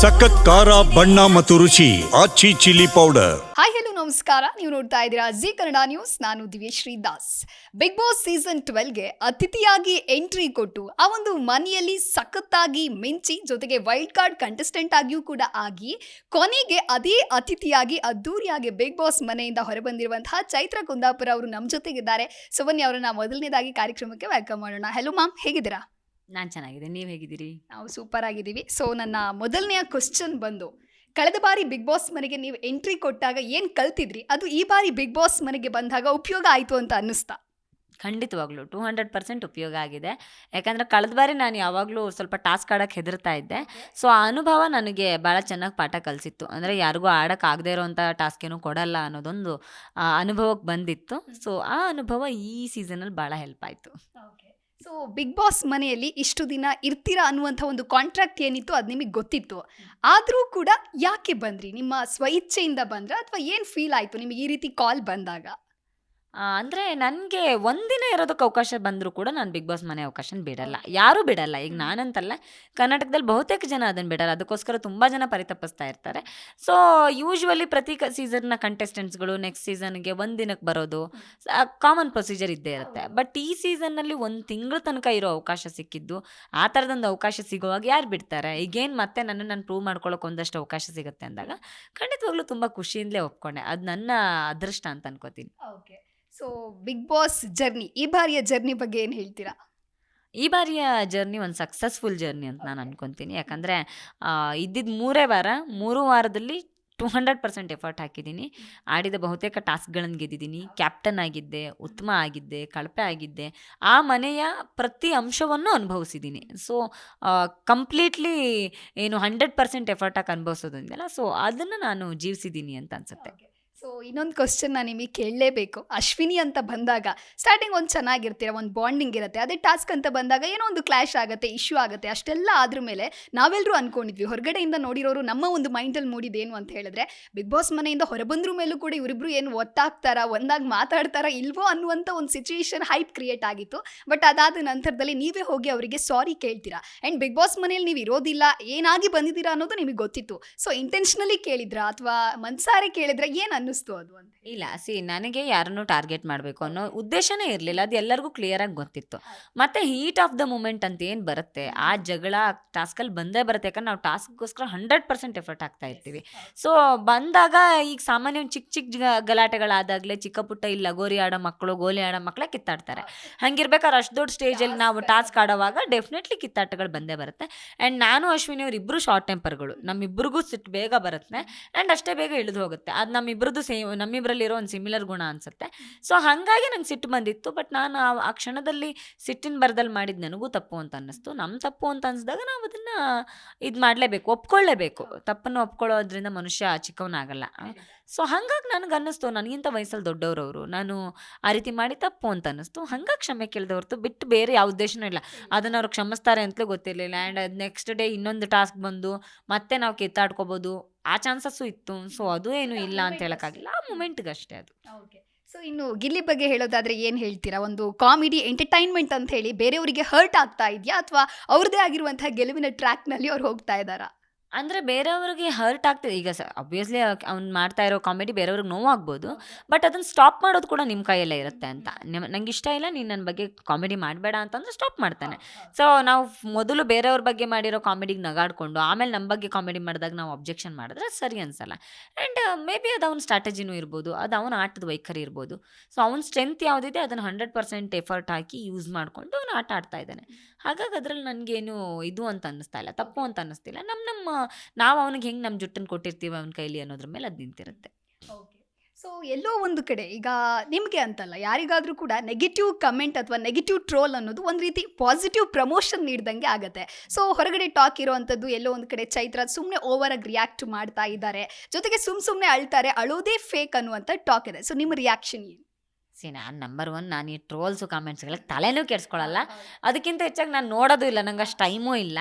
ಸಖತ್ ಖಾರ, ಬಣ್ಣ ಮತ್ತು ರುಚಿ, Aachi chilli powder. Hi, hello, ನಮಸ್ಕಾರ. ನೀವು ನೋಡ್ತಾ ಇದ್ದೀರಾ ಜಿ ಕನ್ನಡ ನ್ಯೂಸ್. ನಾನು Divyashree Das big boss season ಟ್ವೆಲ್ಗೆ ಅತಿಥಿಯಾಗಿ ಎಂಟ್ರಿ ಕೊಟ್ಟು, ಆ ಒಂದು ಮನೆಯಲ್ಲಿ ಸಖತ್ತಾಗಿ ಮಿಂಚಿ, ಜೊತೆಗೆ ವೈಲ್ಡ್ ಕಾರ್ಡ್ ಕಂಟೆಸ್ಟೆಂಟ್ ಆಗಿಯೂ ಕೂಡ ಆಗಿ, ಕೊನೆಗೆ ಅದೇ ಅತಿಥಿಯಾಗಿ, ಅದ್ದೂರಿಯಾಗಿ ಬಿಗ್ ಬಾಸ್ ಮನೆಯಿಂದ ಹೊರಬಂದಿರುವಂತಹ ಚೈತ್ರ ಕುಂದಾಪುರ ಅವರು ನಮ್ಮ ಜೊತೆಗಿದ್ದಾರೆ. ಸೊ ಬನ್ನಿ ಅವರನ್ನ ಮೊದಲನೇದಾಗಿ ಕಾರ್ಯಕ್ರಮಕ್ಕೆ ವೆಲ್ಕಮ್ ಮಾಡೋಣ. ಹೆಲೋ ಮ್ಯಾಮ್ ಹೇಗಿದ್ದೀರಾ? ನಾನು ಚೆನ್ನಾಗಿದೆ ನೀವು ಹೇಗಿದ್ದೀರಿ? ನಾವು ಸೂಪರ್ ಆಗಿದ್ದೀವಿ. ಸೊ ನನ್ನ ಮೊದಲನೆಯ ಕ್ವಶನ್ ಬಂದು ಕಳೆದ ಬಾರಿ ಬಿಗ್ ಬಾಸ್ ಮನೆಗೆ ನೀವು ಎಂಟ್ರಿ ಕೊಟ್ಟಾಗ ಏನು ಕಲ್ತಿದ್ರಿ? ಅದು ಈ ಬಾರಿ ಬಿಗ್ ಬಾಸ್ ಮನೆಗೆ ಬಂದಾಗ ಉಪಯೋಗ ಆಯಿತು ಅಂತ ಅನ್ನಿಸ್ತಾ? ಖಂಡಿತವಾಗ್ಲೂ ಟೂ ಹಂಡ್ರೆಡ್ ಪರ್ಸೆಂಟ್ ಉಪಯೋಗ ಆಗಿದೆ. ಯಾಕಂದರೆ ಕಳೆದ ಬಾರಿ ನಾನು ಯಾವಾಗಲೂ ಸ್ವಲ್ಪ ಟಾಸ್ಕ್ ಆಡೋಕ್ಕೆ ಹೆದರ್ತಾ ಇದ್ದೆ. ಸೊ ಆ ಅನುಭವ ನನಗೆ ಭಾಳ ಚೆನ್ನಾಗಿ ಪಾಠ ಕಲಿಸಿತ್ತು. ಅಂದರೆ ಯಾರಿಗೂ ಆಡೋಕ್ಕೆ ಆಗದೇ ಇರೋವಂಥ ಟಾಸ್ಕ್ ಏನೂ ಕೊಡಲ್ಲ ಅನ್ನೋದೊಂದು ಅನುಭವಕ್ಕೆ ಬಂದಿತ್ತು. ಸೊ ಆ ಅನುಭವ ಈ ಸೀಸನಲ್ಲಿ ಭಾಳ ಹೆಲ್ಪ್ ಆಯಿತು. ಸೊ ಬಿಗ್ ಬಾಸ್ ಮನೆಯಲ್ಲಿ ಇಷ್ಟು ದಿನ ಇರ್ತೀರಾ ಅನ್ನುವಂಥ ಒಂದು ಕಾಂಟ್ರಾಕ್ಟ್ ಏನಿತ್ತು ಅದು ನಿಮಗೆ ಗೊತ್ತಿತ್ತು. ಆದರೂ ಕೂಡ ಯಾಕೆ ಬಂದ್ರಿ? ನಿಮ್ಮ ಸ್ವಇಚ್ಛೆಯಿಂದ ಬಂದ್ರ ಅಥವಾ ಏನು ಫೀಲ್ ಆಯಿತು ನಿಮಗೆ ಈ ರೀತಿ ಕಾಲ್ ಬಂದಾಗ? ಅಂದರೆ ನನಗೆ ಒಂದಿನ ಇರೋದಕ್ಕೆ ಅವಕಾಶ ಬಂದರೂ ಕೂಡ ನಾನು ಬಿಗ್ ಬಾಸ್ ಮನೆ ಅವಕಾಶ ಬಿಡಲ್ಲ. ಯಾರೂ ಬಿಡಲ್ಲ. ಈಗ ನಾನಂತಲ್ಲ ಕರ್ನಾಟಕದಲ್ಲಿ ಬಹುತೇಕ ಜನ ಅದನ್ನು ಬಿಡಲ್ಲ. ಅದಕ್ಕೋಸ್ಕರ ತುಂಬ ಜನ ಪರಿತಪಿಸ್ತಾ ಇರ್ತಾರೆ. ಸೊ ಯೂಶ್ವಲಿ ಪ್ರತಿ ಕ ಸೀಸನ್ನ ಕಂಟೆಸ್ಟೆಂಟ್ಸ್ಗಳು ನೆಕ್ಸ್ಟ್ ಸೀಸನ್ಗೆ ಒಂದು ದಿನಕ್ಕೆ ಬರೋದು ಕಾಮನ್ ಪ್ರೊಸೀಜರ್ ಇದ್ದೇ ಇರುತ್ತೆ. ಬಟ್ ಈ ಸೀಸನ್ನಲ್ಲಿ ಒಂದು ತಿಂಗಳ ತನಕ ಇರೋ ಅವಕಾಶ ಸಿಕ್ಕಿದ್ದು ಆ ಥರದೊಂದು ಅವಕಾಶ ಸಿಗುವಾಗ ಯಾರು ಬಿಡ್ತಾರೆ? ಈಗೇನು ಮತ್ತೆ ನನ್ನ ನಾನು ಪ್ರೂವ್ ಮಾಡ್ಕೊಳ್ಳೋಕೆ ಒಂದಷ್ಟು ಅವಕಾಶ ಸಿಗುತ್ತೆ ಅಂದಾಗ ಖಂಡಿತವಾಗ್ಲೂ ತುಂಬ ಖುಷಿಯಿಂದಲೇ ಒಪ್ಕೊಂಡೆ. ಅದು ನನ್ನ ಅದೃಷ್ಟ ಅಂತ ಅನ್ಕೋತೀನಿ. Okay so big boss journey ಈ ಬಾರಿಯ ಜರ್ನಿ ಬಗ್ಗೆ ಏನು ಹೇಳ್ತೀರಾ? ಈ ಬಾರಿಯ ಜರ್ನಿ ಒಂದು ಸಕ್ಸಸ್ಫುಲ್ ಜರ್ನಿ ಅಂತ ನಾನು ಅನ್ಕೊತೀನಿ. ಯಾಕಂದರೆ ಇದ್ದಿದ್ದು ಮೂರೇ ವಾರ ಮೂರು ವಾರದಲ್ಲಿ ಟು ಹಂಡ್ರೆಡ್ ಪರ್ಸೆಂಟ್ ಎಫರ್ಟ್ ಹಾಕಿದ್ದೀನಿ. ಆಡಿದ ಬಹುತೇಕ ಟಾಸ್ಕ್ಗಳನ್ನು ಗೆದ್ದಿದ್ದೀನಿ. ಕ್ಯಾಪ್ಟನ್ ಆಗಿದ್ದೆ ಉತ್ತಮ ಆಗಿದ್ದೆ ಕಳಪೆ ಆಗಿದ್ದೆ. ಆ ಮನೆಯ ಪ್ರತಿ ಅಂಶವನ್ನು ಅನುಭವಿಸಿದ್ದೀನಿ. ಸೊ ಕಂಪ್ಲೀಟ್ಲಿ ಏನು ಹಂಡ್ರೆಡ್ ಪರ್ಸೆಂಟ್ ಎಫರ್ಟ್ ಹಾಕಿ ಅನುಭವಿಸೋದ್ರಿಂದಲ್ಲ ಸೊ ಅದನ್ನು ನಾನು ಜೀವಿಸಿದ್ದೀನಿ ಅಂತ ಅನ್ಸುತ್ತೆ. ಸೊ ಇನ್ನೊಂದು ಕ್ವಶನ್ ನಾನು ನಿಮಗೆ ಕೇಳಲೇಬೇಕು. ಅಶ್ವಿನಿ ಅಂತ ಬಂದಾಗ ಸ್ಟಾರ್ಟಿಂಗ್ ಒಂದು ಚೆನ್ನಾಗಿರ್ತೀರ, ಒಂದು ಬಾಂಡಿಂಗ್ ಇರುತ್ತೆ, ಅದೇ ಟಾಸ್ಕ್ ಅಂತ ಬಂದಾಗ ಏನೋ ಒಂದು ಕ್ಲಾಶ್ ಆಗುತ್ತೆ ಇಶ್ಯೂ ಆಗುತ್ತೆ, ಅಷ್ಟೆಲ್ಲ ಆದ್ರ ಮೇಲೆ ನಾವೆಲ್ಲರೂ ಅನ್ಕೊಂಡಿದ್ವಿ. ಹೊರಗಡೆಯಿಂದ ನೋಡಿರೋರು ನಮ್ಮ ಒಂದು ಮೈಂಡಲ್ಲಿ ಮೂಡಿದೇನು ಅಂತ ಹೇಳಿದ್ರೆ ಬಿಗ್ ಬಾಸ್ ಮನೆಯಿಂದ ಹೊರಬಂದ್ರ ಮೇಲೂ ಕೂಡ ಇವರಿಬ್ರು ಏನು ಒತ್ತಾಗ್ತಾರ, ಒಂದಾಗಿ ಮಾತಾಡ್ತಾರ ಇಲ್ವೋ ಅನ್ನುವಂಥ ಒಂದು ಸಿಚುವೇಶನ್ ಹೈಪ್ ಕ್ರಿಯೇಟ್ ಆಗಿತ್ತು. ಬಟ್ ಅದಾದ ನಂತರದಲ್ಲಿ ನೀವೇ ಹೋಗಿ ಅವರಿಗೆ ಸಾರಿ ಕೇಳ್ತೀರಾ. ಆ್ಯಂಡ್ ಬಿಗ್ ಬಾಸ್ ಮನೆಯಲ್ಲಿ ನೀವು ಇರೋದಿಲ್ಲ, ಏನಾಗಿ ಬಂದಿದ್ದೀರಾ ಅನ್ನೋದು ನಿಮಗೆ ಗೊತ್ತಿತ್ತು. ಸೊ ಇಂಟೆನ್ಷನಲಿ ಕೇಳಿದ್ರಾ? ಅಥವಾ ಮನ್ಸಾರೆ ಕೇಳಿದ್ರೆ? ಏನು ಅನ್ನಿಸ್ತು ಅದು ಅಂತ ಇಲ್ಲ ಸಿ ನನಗೆ ಯಾರನ್ನು ಟಾರ್ಗೆಟ್ ಮಾಡಬೇಕು ಅನ್ನೋ ಉದ್ದೇಶನೇ ಇರಲಿಲ್ಲ. ಅದು ಎಲ್ಲರಿಗೂ ಕ್ಲಿಯರಾಗಿ ಗೊತ್ತಿತ್ತು. ಮತ್ತೆ ಹೀಟ್ ಆಫ್ ದ ಮೂಮೆಂಟ್ ಅಂತ ಏನು ಬರುತ್ತೆ? ಆ ಜಗಳ ಟಾಸ್ಕಲ್ಲಿ ಬಂದೇ ಬರುತ್ತೆ. ಯಾಕಂದ್ರೆ ನಾವು ಟಾಸ್ಕ್ಗೋಸ್ಕರ ಹಂಡ್ರೆಡ್ ಪರ್ಸೆಂಟ್ ಎಫರ್ಟ್ ಆಗ್ತಾ ಇರ್ತೀವಿ. ಸೊ ಬಂದಾಗ ಈಗ ಸಾಮಾನ್ಯ ಚಿಕ್ಕ ಚಿಕ್ಕ ಗಲಾಟೆಗಳಾದಾಗಲೇ ಚಿಕ್ಕ ಪುಟ್ಟ ಇಲ್ಲಿ ಲಗೋರಿ ಆಡೋ ಮಕ್ಕಳು ಗೋಲಿ ಆಡೋ ಮಕ್ಕಳೇ ಕಿತ್ತಾಡ್ತಾರೆ. ಹಂಗಿರ್ಬೇಕಾದ್ರೆ ಅಷ್ಟು ದೊಡ್ಡ ಸ್ಟೇಜಲ್ಲಿ ನಾವು ಟಾಸ್ಕ್ ಆಡೋವಾಗ ಡೆಫಿನೆಟ್ಲಿ ಕಿತ್ತಾಟಗಳು ಬಂದೇ ಬರುತ್ತೆ. ಆ್ಯಂಡ್ ನಾನು ಅಶ್ವಿನಿ ಅವ್ರು ಇಬ್ಬರು ಶಾರ್ಟ್ ಟೆಂಪರ್ಗಳು ನಮ್ಮಿಬ್ಬರಿಗೂ ಸಿಟ್ಟು ಬೇಗ ಬರುತ್ತೆ. ಆ್ಯಂಡ್ ಅಷ್ಟೇ ಬೇಗ ಇಳಿದು ಹೋಗುತ್ತೆ. ಅದು ನಮ್ಮಿಬ್ರದ್ದು ಸೇಮ್ ನಮ್ಮಿಬ್ಬರಲ್ಲಿರೋ ಒಂದು ಸಿಮಿಲರ್ ಗುಣ ಅನ್ಸುತ್ತೆ. ಸೊ ಹಾಗಾಗಿ ನಂಗೆ ಸಿಟ್ಟು ಬಂದಿತ್ತು ಬಟ್ ನಾನು ಆ- ಕ್ಷಣದಲ್ಲಿ ಸಿಟ್ಟಿನ ಬರದಲ್ಲಿ ಮಾಡಿದ್ದು ನನಗೂ ತಪ್ಪು ಅಂತ ಅನ್ನಿಸ್ತು. ನಮ್ಮ ತಪ್ಪು ಅಂತ ಅನ್ಸಿದಾಗ ನಾವು ಅದನ್ನು ಇದು ಮಾಡಲೇಬೇಕು ಒಪ್ಕೊಳ್ಳೇಬೇಕು. ತಪ್ಪನ್ನು ಒಪ್ಕೊಳ್ಳೋದ್ರಿಂದ ಮನುಷ್ಯ ಚಿಕ್ಕವನಾಗಲ್ಲ. ಸೊ ಹಂಗಾಗಿ ನನಗೆ ಅನ್ನಿಸ್ತು ನನಗಿಂತ ವಯಸ್ಸಲ್ಲಿ ದೊಡ್ಡವರವರು ನಾನು ಆ ರೀತಿ ಮಾಡಿ ತಪ್ಪು ಅಂತ ಅನ್ನಿಸ್ತು. ಹಂಗಾಗಿ ಕ್ಷಮೆ ಕೇಳಿದೆ ಹೊರತು ಬಿಟ್ಟು ಬೇರೆ ಯಾವ ಉದ್ದೇಶನೂ ಇಲ್ಲ. ಅದನ್ನು ಅವ್ರು ಕ್ಷಮಿಸ್ತಾರೆ ಅಂತಲೂ ಗೊತ್ತಿರಲಿಲ್ಲ. ಆ್ಯಂಡ್ ಅದು ನೆಕ್ಸ್ಟ್ ಡೇ ಇನ್ನೊಂದು ಟಾಸ್ಕ್ ಬಂದು ಮತ್ತೆ ನಾವು ಕಿತ್ತಾಡ್ಕೋಬೋದು. ಆ ಚಾನ್ಸಸ್ಸು ಇತ್ತು. ಸೊ ಅದು ಏನು ಇಲ್ಲ ಅಂತ ಹೇಳೋಕ್ಕಾಗಿಲ್ಲ ಆ ಮೂಮೆಂಟ್ಗಷ್ಟೇ ಅದು. ಓಕೆ. ಸೊ ಇನ್ನು ಗಿಲ್ಲಿ ಬಗ್ಗೆ ಹೇಳೋದಾದ್ರೆ ಏನು ಹೇಳ್ತೀರಾ? ಒಂದು ಕಾಮಿಡಿ ಎಂಟರ್ಟೈನ್ಮೆಂಟ್ ಅಂತ ಹೇಳಿ ಬೇರೆಯವರಿಗೆ ಹರ್ಟ್ ಆಗ್ತಾ ಇದೆಯಾ? ಅಥವಾ ಅವ್ರದ್ದೇ ಆಗಿರುವಂತಹ ಗೆಲುವಿನ ಟ್ರ್ಯಾಕ್ನಲ್ಲಿ ಅವ್ರು ಹೋಗ್ತಾ ಇದ್ದಾರಾ? ಅಂದರೆ ಬೇರೆಯವ್ರಿಗೆ ಹರ್ಟ್ ಆಗ್ತದೆ. ಈಗ ಸ ಅಬ್ವಿಯಸ್ಲಿ ಅವ್ನು ಮಾಡ್ತಾ ಇರೋ ಕಾಮಿಡಿ ಬೇರೆಯವ್ರಿಗೆ ನೋವಾಗ್ಬೋದು ಬಟ್ ಅದನ್ನು ಸ್ಟಾಪ್ ಮಾಡೋದು ಕೂಡ ನಿಮ್ಮ ಕೈಯಲ್ಲೇ ಇರುತ್ತೆ ಅಂತ. ನಿಮ್- ನಂಗೆ ಇಷ್ಟ ಇಲ್ಲ, ನೀನು ನನ್ನ ಬಗ್ಗೆ ಕಾಮಿಡಿ ಮಾಡಬೇಡ ಅಂತಂದ್ರೆ ಸ್ಟಾಪ್ ಮಾಡ್ತಾನೆ. ಸೊ ನಾವು ಮೊದಲು ಬೇರೆಯವ್ರ ಬಗ್ಗೆ ಮಾಡಿರೋ ಕಾಮಿಡಿಗೆ ನಗಾಡ್ಕೊಂಡು, ಆಮೇಲೆ ನಮ್ಮ ಬಗ್ಗೆ ಕಾಮಿಡಿ ಮಾಡಿದಾಗ ನಾವು ಅಬ್ಜೆಕ್ಷನ್ ಮಾಡಿದ್ರೆ ಸರಿ ಅನ್ಸಲ್ಲ. ಆ್ಯಂಡ್ ಮೇ ಬಿ ಅದು ಅವ್ನ ಸ್ಟ್ರಾಟಜಿನೂ ಇರ್ಬೋದು, ಅದು ಅವನ ಆಟದ ವೈಖರಿ ಇರ್ಬೋದು. ಸೊ ಅವ್ನ ಸ್ಟ್ರೆಂತ್ ಯಾವುದಿದೆ, ಅದನ್ನು ಹಂಡ್ರೆಡ್ ಪರ್ಸೆಂಟ್ ಎಫರ್ಟ್ ಹಾಕಿ ಯೂಸ್ ಮಾಡಿಕೊಂಡು ಅವ್ನು ಆಟ ಆಡ್ತಾ ಇದ್ದಾನೆ. ಹಾಗಾಗಿ ಅದ್ರಲ್ಲಿ ನನಗೇನು ಇದು ಅಂತ ಅನ್ನಿಸ್ತಾ ಇಲ್ಲ, ತಪ್ಪು ಅಂತ ಅನ್ನಿಸ್ತಿಲ್ಲ. ನಮ್ಮ ನಮ್ಮ ನಾವು ಅವನಿಗೆ ಹೆಂಗೆ ನಮ್ಮ ಜುಟ್ಟನ್ನು ಕೊಟ್ಟಿರ್ತೀವಿ ಅವನ ಕೈಲಿ ಅನ್ನೋದ್ರ ಮೇಲೆ ಅದು ನಿಂತಿರುತ್ತೆ. ಸೊ, ಎಲ್ಲೋ ಒಂದು ಕಡೆ ಈಗ ನಿಮಗೆ ಅಂತಲ್ಲ, ಯಾರಿಗಾದರೂ ಕೂಡ ನೆಗೆಟಿವ್ ಕಮೆಂಟ್ ಅಥವಾ ನೆಗೆಟಿವ್ ಟ್ರೋಲ್ ಅನ್ನೋದು ಒಂದು ರೀತಿ ಪಾಸಿಟಿವ್ ಪ್ರಮೋಷನ್ ನೀಡ್ದಂಗೆ ಆಗುತ್ತೆ. ಸೊ, ಹೊರಗಡೆ ಟಾಕ್ ಇರೋವಂಥದ್ದು ಎಲ್ಲೋ ಒಂದು ಕಡೆ ಚೈತ್ರ ಸುಮ್ಮನೆ ಓವರ್ ಆಗಿ ರಿಯಾಕ್ಟ್ ಮಾಡ್ತಾ ಇದ್ದಾರೆ. ಜೊತೆಗೆ ಸುಮ್ಮ ಸುಮ್ಮನೆ ಅಳ್ತಾರೆ ಅಳೋದೇ ಫೇಕ್ ಅನ್ನುವಂಥ ಟಾಕ್ ಇದೆ. ಸೊ, ನಿಮ್ಮ ರಿಯಾಕ್ಷನ್ ಏನು? ಸಿ ನಾನು ನಂಬರ್ ಒನ್ ನಾನು ಈ ಟ್ರೋಲ್ಸು ಕಾಮೆಂಟ್ಸ್ಗಳಿಗೆ ತಲೆನೂ ಕೆಡ್ಸ್ಕೊಳಲ್ಲ. ಅದಕ್ಕಿಂತ ಹೆಚ್ಚಾಗಿ ನಾನು ನೋಡೋದು ಇಲ್ಲ ನಂಗೆ ಅಷ್ಟು ಟೈಮೂ ಇಲ್ಲ.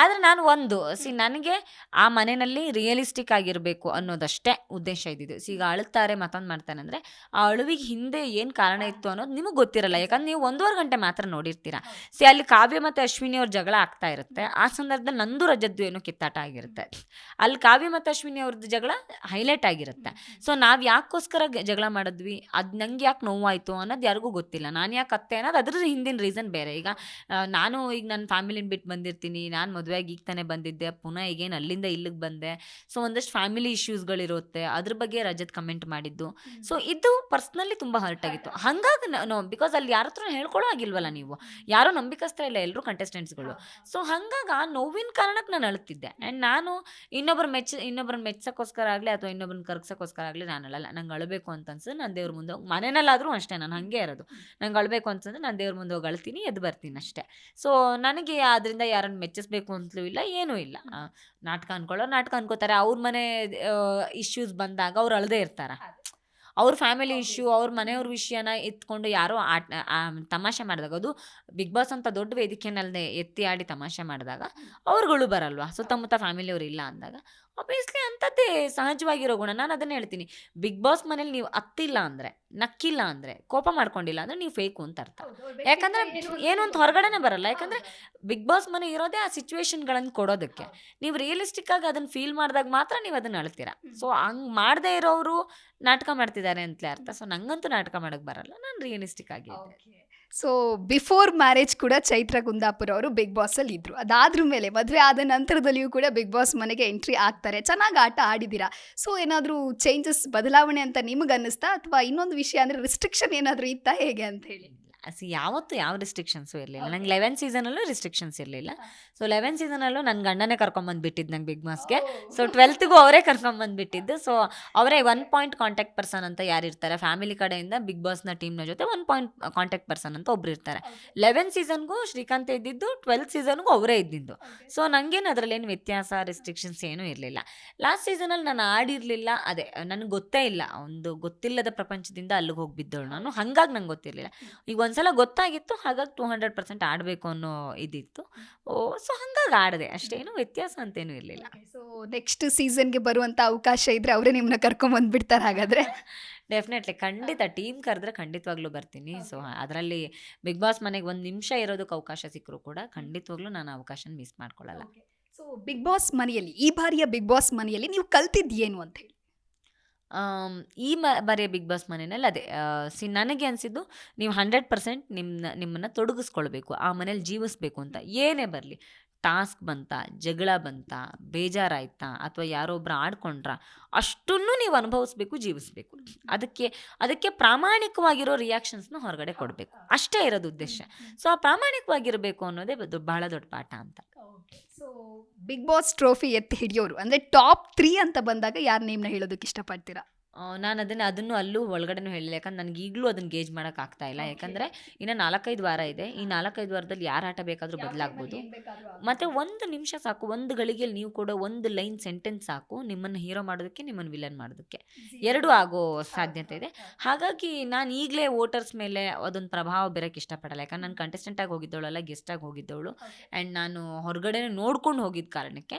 ಆದರೆ ನಾನು ಒಂದು. ಸಿ ನನಗೆ ಆ ಮನೆಯಲ್ಲಿ ರಿಯಲಿಸ್ಟಿಕ್ ಆಗಿರಬೇಕು ಅನ್ನೋದಷ್ಟೇ ಉದ್ದೇಶ ಇದ್ದಿದ್ದು. ಸಿ ಈಗ ಅಳುತ್ತಾರೆ ಮತ್ತೊಂದು ಮಾಡ್ತಾನೆ ಅಂದರೆ ಆ ಅಳುವಿಗೆ ಹಿಂದೆ ಏನು ಕಾರಣ ಇತ್ತು ಅನ್ನೋದು ನಿಮಗೆ ಗೊತ್ತಿರಲ್ಲ. ಯಾಕಂದ್ರೆ ನೀವು ಒಂದೂವರೆ ಗಂಟೆ ಮಾತ್ರ ನೋಡಿರ್ತೀರ. ಸಿ ಅಲ್ಲಿ ಕಾವ್ಯ ಮತ್ತು ಅಶ್ವಿನಿ ಅವ್ರ ಜಗಳ ಆಗ್ತಾ ಇರುತ್ತೆ. ಆ ಸಂದರ್ಭದಲ್ಲಿ ನಂದು ರಜದ್ದು ಏನೋ ಕಿತ್ತಾಟ ಆಗಿರುತ್ತೆ. ಅಲ್ಲಿ ಕಾವ್ಯ ಮತ್ತು ಅಶ್ವಿನಿ ಅವ್ರದ್ದು ಜಗಳ ಹೈಲೈಟ್ ಆಗಿರುತ್ತೆ. ಸೊ ನಾವು ಯಾಕೋಸ್ಕರ ಜಗಳ ಮಾಡಿದ್ವಿ? ಅದು ನಂಗೆ ಯಾಕೆ ನೋವಾಯಿತು ಅನ್ನೋದು ಯಾರಿಗೂ ಗೊತ್ತಿಲ್ಲ. ನಾನು ಯಾಕೆ ಅತ್ತೆ ಅನ್ನೋದು ಅದ್ರ ಹಿಂದಿನ ರೀಸನ್ ಬೇರೆ. ಈಗ ನಾನು ಈಗ ನನ್ನ ಫ್ಯಾಮಿಲಿನ ಬಿಟ್ಟು ಬಂದಿರ್ತೀನಿ ನಾನು ಮದುವೆಯಾಗಿ ಈಗ ತಾನೇ ಬಂದಿದ್ದೆ ಪುನಃ ಈಗೇನು ಅಲ್ಲಿಂದ ಇಲ್ಲಿಗೆ ಬಂದೆ. ಸೊ ಒಂದಷ್ಟು ಫ್ಯಾಮಿಲಿ ಇಶ್ಯೂಸ್ಗಳಿರುತ್ತೆ ಅದ್ರ ಬಗ್ಗೆ ರಜತ್ ಕಮೆಂಟ್ ಮಾಡಿದ್ದು. ಸೊ ಇದು ಪರ್ಸ್ನಲಿ ತುಂಬ ಹರ್ಟ್ ಆಗಿತ್ತು. ಹಂಗಾಗಿ ನೋ ಬಿಕಾಸ್ ಅಲ್ಲಿ ಯಾರ ಹತ್ರ ಹೇಳ್ಕೊಳ್ಳೋ ಆಗಿಲ್ವಲ್ಲ ನೀವು. ಯಾರೋ ನಂಬಿಕಸ್ತ ಇಲ್ಲ ಎಲ್ಲರೂ ಕಂಟೆಸ್ಟೆಂಟ್ಸ್ಗಳು ಸೊ ಹಂಗಾಗಿ ಆ ನೋವಿನ ಕಾರಣಕ್ಕೆ ನಾನು ಅಳುತ್ತಿದ್ದೆ ಆ್ಯಂಡ್ ನಾನು ಇನ್ನೊಬ್ಬರು ಮೆಚ್ಚ ಇನ್ನೊಬ್ಬರನ್ನ ಮೆಚ್ಚೋಕ್ಕೋಸ್ಕರ ಆಗಲಿ ಅಥವಾ ಇನ್ನೊಬ್ಬರನ್ನ ಕರ್ಗ್ಸೋಕ್ಕೋಸ್ಕರ ಆಗಲಿ ನಾನು ಅಳಲ್ಲ. ನಂಗೆ ಅಳಬೇಕು ಅಂತ ಅನ್ಸಿದ್ರೆ ನಾನು ದೇವ್ರ ಮುಂದೆ. ಹೋಗಿ ಮನೆಯಲ್ಲಾದರೂ ಅಷ್ಟೇ ನಾನು ಹಾಗೆ ಇರೋದು. ನಂಗೆ ಅಳಬೇಕು ಅಂತಂದ್ರೆ ನಾನು ದೇವ್ರ ಮುಂದೆ ಹೋಗಿ ಅಳ್ತೀನಿ ಎದ್ದು ಬರ್ತೀನಿ ಅಷ್ಟೇ. ಸೊ ನನಗೆ ಅದರಿಂದ ಯಾರನ್ನು ಮೆಚ್ಚಿಸ್ಬೇಕು ಅಂತಲೂ ಇಲ್ಲ ಏನೂ ಇಲ್ಲ. ನಾಟಕ ಅನ್ಕೊಳ್ಳೋ ನಾಟಕ ಅನ್ಕೋತಾರೆ. ಅವ್ರ ಮನೆ ಇಶ್ಯೂಸ್ ಬಂದಾಗ ಅವ್ರು ಅಳದೇ ಇರ್ತಾರೆ. ಅವ್ರ ಫ್ಯಾಮಿಲಿ ಇಶ್ಯೂ ಅವ್ರ ಮನೆಯವ್ರ ವಿಷಯನ ಎತ್ಕೊಂಡು ಯಾರೋ ಆಟ ತಮಾಷೆ ಮಾಡಿದಾಗ ಅದು ಬಿಗ್ ಬಾಸ್ ಅಂತ ದೊಡ್ಡ ವೇದಿಕೆನಲ್ಲದೆ ಎತ್ತಿ ಆಡಿ ತಮಾಷೆ ಮಾಡಿದಾಗ ಅವ್ರುಗಳು ಬರಲ್ವಾ? ಸುತ್ತಮುತ್ತ ಫ್ಯಾಮಿಲಿಯವ್ರು ಇಲ್ಲ ಅಂದಾಗ ಆಬ್ವಿಯಸ್ಲಿ ಅಂಥದ್ದೇ ಸಹಜವಾಗಿರೋ ಗುಣ. ನಾನು ಅದನ್ನು ಹೇಳ್ತೀನಿ. ಬಿಗ್ ಬಾಸ್ ಮನೇಲಿ ನೀವು ಅತ್ತಿಲ್ಲ ಅಂದರೆ ನಕ್ಕಿಲ್ಲ ಅಂದರೆ ಕೋಪ ಮಾಡ್ಕೊಂಡಿಲ್ಲ ಅಂದರೆ ನೀವು ಫೇಕು ಅಂತ ಅರ್ಥ. ಯಾಕಂದರೆ ಏನು ಅಂತ ಹೊರಗಡೆನೇ ಬರಲ್ಲ. ಯಾಕಂದರೆ ಬಿಗ್ ಬಾಸ್ ಮನೆ ಇರೋದೇ ಆ ಸಿಚುವೇಶನ್ಗಳನ್ನು ಕೊಡೋದಕ್ಕೆ. ನೀವು ರಿಯಲಿಸ್ಟಿಕ್ ಆಗಿ ಅದನ್ನ ಫೀಲ್ ಮಾಡಿದಾಗ ಮಾತ್ರ ನೀವು ಅದನ್ನು ಅಳ್ತೀರಾ. ಸೊ ಹಂಗೆ ಮಾಡದೇ ಇರೋರು ನಾಟಕ ಮಾಡ್ತಿದ್ದಾರೆ ಅಂತಲೇ ಅರ್ಥ. ಸೊ ನಂಗಂತೂ ನಾಟಕ ಮಾಡೋಕ್ಕೆ ಬರಲ್ಲ. ನಾನು ರಿಯಲಿಸ್ಟಿಕ್ ಆಗಿ ಸೊ ಬಿಫೋರ್ ಮ್ಯಾರೇಜ್ ಕೂಡ ಚೈತ್ರ ಕುಂದಾಪುರ ಅವರು ಬಿಗ್ ಬಾಸ್ ಅಲ್ಲಿ ಇದ್ರು. ಅದಾದ್ರ ಮೇಲೆ ಮದುವೆ ಆದ ನಂತರದಲ್ಲಿಯೂ ಕೂಡ ಬಿಗ್ ಬಾಸ್ ಮನೆಗೆ ಎಂಟ್ರಿ ಆಗ್ತಾರೆ. ಚೆನ್ನಾಗಿ ಆಟ ಆಡಿದ್ದೀರಾ ಸೊ ಏನಾದರೂ ಚೇಂಜಸ್ ಬದಲಾವಣೆ ಅಂತ ನಿಮಗೆ ಅನ್ನಿಸ್ತಾ? ಅಥವಾ ಇನ್ನೊಂದು ವಿಷಯ ಅಂದ್ರೆ ರಿಸ್ಟ್ರಿಕ್ಷನ್ ಏನಾದರೂ ಇತ್ತಾ? ಹೇಗೆ ಅಂತ ಹೇಳಿ. ಸಿ ಯಾವತ್ತೂ ಯಾವ ರಿಸ್ಟ್ರಿಕ್ಷನ್ಸು ಇರಲಿಲ್ಲ. ನಂಗೆ ಲೆವೆನ್ ಸೀಸನಲ್ಲೂ ರಿಸ್ಟ್ರಿಕ್ಷನ್ಸ್ ಇರಲಿಲ್ಲ. ಸೊ ಲೆವೆನ್ ಸೀಸನಲ್ಲೂ ನನ್ನ ಗಂಡನೇ ಕರ್ಕೊಂಬಂದ್ಬಿಟ್ಟಿದ್ದು ನಂಗೆ ಬಿಗ್ ಬಾಸ್ಗೆ ಸೊ ಟ್ವೆಲ್ತ್ಗೂ ಅವರೇ ಕರ್ಕೊಂಬಂದ್ಬಿಟ್ಟಿದ್ದು ಸೊ ಅವರೇ ಒನ್ ಪಾಯಿಂಟ್ ಕಾಂಟ್ಯಾಕ್ಟ್ ಪರ್ಸನ್ ಅಂತ ಯಾರು ಇರ್ತಾರೆ? ಫ್ಯಾಮಿಲಿ ಕಡೆಯಿಂದ ಬಿಗ್ ಬಾಸ್ನ ಟೀಮ್ನ ಜೊತೆ ಒನ್ ಪಾಯಿಂಟ್ ಕಾಂಟ್ಯಾಕ್ಟ್ ಪರ್ಸನ್ ಅಂತ ಒಬ್ರು ಇರ್ತಾರೆ. ಲೆವೆನ್ ಸೀಸನ್ಗೂ ಶ್ರೀಕಾಂತ್ ಇದ್ದಿದ್ದು ಟ್ವೆಲ್ತ್ ಸೀಸನ್ಗೂ ಅವರೇ ಇದ್ದಿದ್ದು. ಸೊ ನನಗೇನು ಅದರಲ್ಲೇನು ವ್ಯತ್ಯಾಸ ರಿಸ್ಟ್ರಿಕ್ಷನ್ಸ್ ಏನೂ ಇರಲಿಲ್ಲ. ಲಾಸ್ಟ್ ಸೀಸನಲ್ಲಿ ನಾನು ಆಡಿರಲಿಲ್ಲ. ಅದೇ ನನಗೆ ಗೊತ್ತೇ ಇಲ್ಲ. ಒಂದು ಗೊತ್ತಿಲ್ಲದ ಪ್ರಪಂಚದಿಂದ ಅಲ್ಲಿಗೆ ಹೋಗಿ ಬಿದ್ದವಳು ನಾನು ಹಾಗಾಗಿ ನಂಗೆ ಗೊತ್ತಿರಲಿಲ್ಲ. ಈಗ ಒಂದ್ಸಲ ಗೊತ್ತಾಗಿತ್ತು ಹಾಗಾಗಿ ಟೂ ಹಂಡ್ರೆಡ್ ಪರ್ಸೆಂಟ್ ಆಡಬೇಕು ಅನ್ನೋ ಇದಿತ್ತು. ಓ ಸೊ ಹಂಗಾಗಿ ಆಡಿದೆ. ಅಷ್ಟೇನು ವ್ಯತ್ಯಾಸ ಅಂತೇನು ಇರಲಿಲ್ಲ. ಸೊ ನೆಕ್ಸ್ಟ್ ಸೀಸನ್ಗೆ ಬರುವಂತ ಅವಕಾಶ ಇದ್ರೆ ಅವರೇ ನಿಮ್ಮನ್ನ ಕರ್ಕೊಂಡ್ ಬಂದ್ಬಿಡ್ತಾರೆ ಹಾಗಾದ್ರೆ? ಡೆಫಿನೆಟ್ಲಿ ಖಂಡಿತ. ಟೀಮ್ ಕರೆದ್ರೆ ಖಂಡಿತವಾಗ್ಲೂ ಬರ್ತೀನಿ. ಸೊ ಅದರಲ್ಲಿ ಬಿಗ್ ಬಾಸ್ ಮನೆಗೆ ಒಂದು ನಿಮಿಷ ಇರೋದಕ್ಕೆ ಅವಕಾಶ ಸಿಕ್ಕರೂ ಕೂಡ ಖಂಡಿತವಾಗ್ಲೂ ನಾನು ಅವಕಾಶನ ಮಿಸ್ ಮಾಡ್ಕೊಳ್ಳಲ್ಲ ಸೊ ಬಿಗ್ ಬಾಸ್ ಮನೆಯಲ್ಲಿ ಈ ಬಾರಿಯ ಬಿಗ್ ಬಾಸ್ ಮನೆಯಲ್ಲಿ ನೀವು ಕಲ್ತಿದ್ದು ಏನು ಅಂತ ಹೇಳಿ? ಆಮ್, ಈ ಮ ಬರೀ ಬಿಗ್ ಬಾಸ್ ಮನೆಯಲ್ಲಿ ಅದೇ ಸಿ ನನಗೆ ಅನಿಸಿದ್ದು ನೀವು ಹಂಡ್ರೆಡ್ ಪರ್ಸೆಂಟ್ ನಿಮ್ಮ ನಿಮ್ಮನ್ನು ತೊಡಗಿಸ್ಕೊಳ್ಬೇಕು ಆ ಮನೇಲಿ ಜೀವಿಸ್ಬೇಕು ಅಂತ. ಏನೇ ಬರಲಿ ಟಾಸ್ಕ್ ಬಂತ ಜಗಳ ಬಂತ ಬೇಜಾರಾಯ್ತಾ ಅಥವಾ ಯಾರೊಬ್ರು ಆಡ್ಕೊಂಡ್ರ ಅಷ್ಟನ್ನು ನೀವು ಅನುಭವಿಸ್ಬೇಕು ಜೀವಿಸ್ಬೇಕು. ಅದಕ್ಕೆ ಅದಕ್ಕೆ ಪ್ರಾಮಾಣಿಕವಾಗಿರೋ ರಿಯಾಕ್ಷನ್ಸ್ನ ಹೊರಗಡೆ ಕೊಡಬೇಕು. ಅಷ್ಟೇ ಇರೋದು ಉದ್ದೇಶ. ಸೊ ಆ ಪ್ರಾಮಾಣಿಕವಾಗಿರಬೇಕು ಅನ್ನೋದೇ ಬಹಳ ದೊಡ್ಡ ಪಾಠ ಅಂತ. ಸೊ ಬಿಗ್ ಬಾಸ್ ಟ್ರೋಫಿ ಎತ್ತಿ ಹಿಡಿಯೋರು. ಅಂದರೆ ಟಾಪ್ ತ್ರೀ ಅಂತ ಬಂದಾಗ ಯಾರ ನೇಮ್ನ ಹೇಳೋದಕ್ಕೆ ಇಷ್ಟಪಡ್ತೀರಾ? ನಾನು ಅದನ್ನು ಅದನ್ನು ಅಲ್ಲೂ ಒಳಗಡೆನೂ ಹೇಳಿಲ್ಲ ಯಾಕಂದ್ರೆ ನನಗೆ ಈಗಲೂ ಅದನ್ನು ಗೇಜ್ ಮಾಡೋಕೆ ಆಗ್ತಾ ಇಲ್ಲ. ಯಾಕಂದರೆ ಇನ್ನು ನಾಲ್ಕೈದು ವಾರ ಇದೆ. ಈ ನಾಲ್ಕೈದು ವಾರದಲ್ಲಿ ಯಾರು ಆಟ ಬೇಕಾದರೂ ಬದಲಾಗ್ಬೋದು. ಮತ್ತು ಒಂದು ನಿಮಿಷ ಸಾಕು. ಒಂದು ಗಳಿಗೆಯಲ್ಲಿ ನೀವು ಕೂಡ ಒಂದು ಲೈನ್ ಸೆಂಟೆನ್ಸ್ ಸಾಕು. ನಿಮ್ಮನ್ನು ಹೀರೋ ಮಾಡೋದಕ್ಕೆ ನಿಮ್ಮನ್ನು ವಿಲನ್ ಮಾಡೋದಕ್ಕೆ. ಎರಡೂ ಆಗೋ ಸಾಧ್ಯತೆ ಇದೆ. ಹಾಗಾಗಿ ನಾನು ಈಗಲೇ ವೋಟರ್ಸ್ ಮೇಲೆ ಅದೊಂದು ಪ್ರಭಾವ ಬೀರಕ್ಕೆ ಇಷ್ಟಪಡಲ್ಲ. ಯಾಕಂದ್ರೆ ನಾನು ಕಂಟೆಸ್ಟೆಂಟಾಗಿ ಹೋಗಿದ್ದವಳಲ್ಲ ಗೆಸ್ಟಾಗಿ ಹೋಗಿದ್ದವಳು. ಆ್ಯಂಡ್ ನಾನು ಹೊರಗಡೆ ನೋಡ್ಕೊಂಡು ಹೋಗಿದ್ದ ಕಾರಣಕ್ಕೆ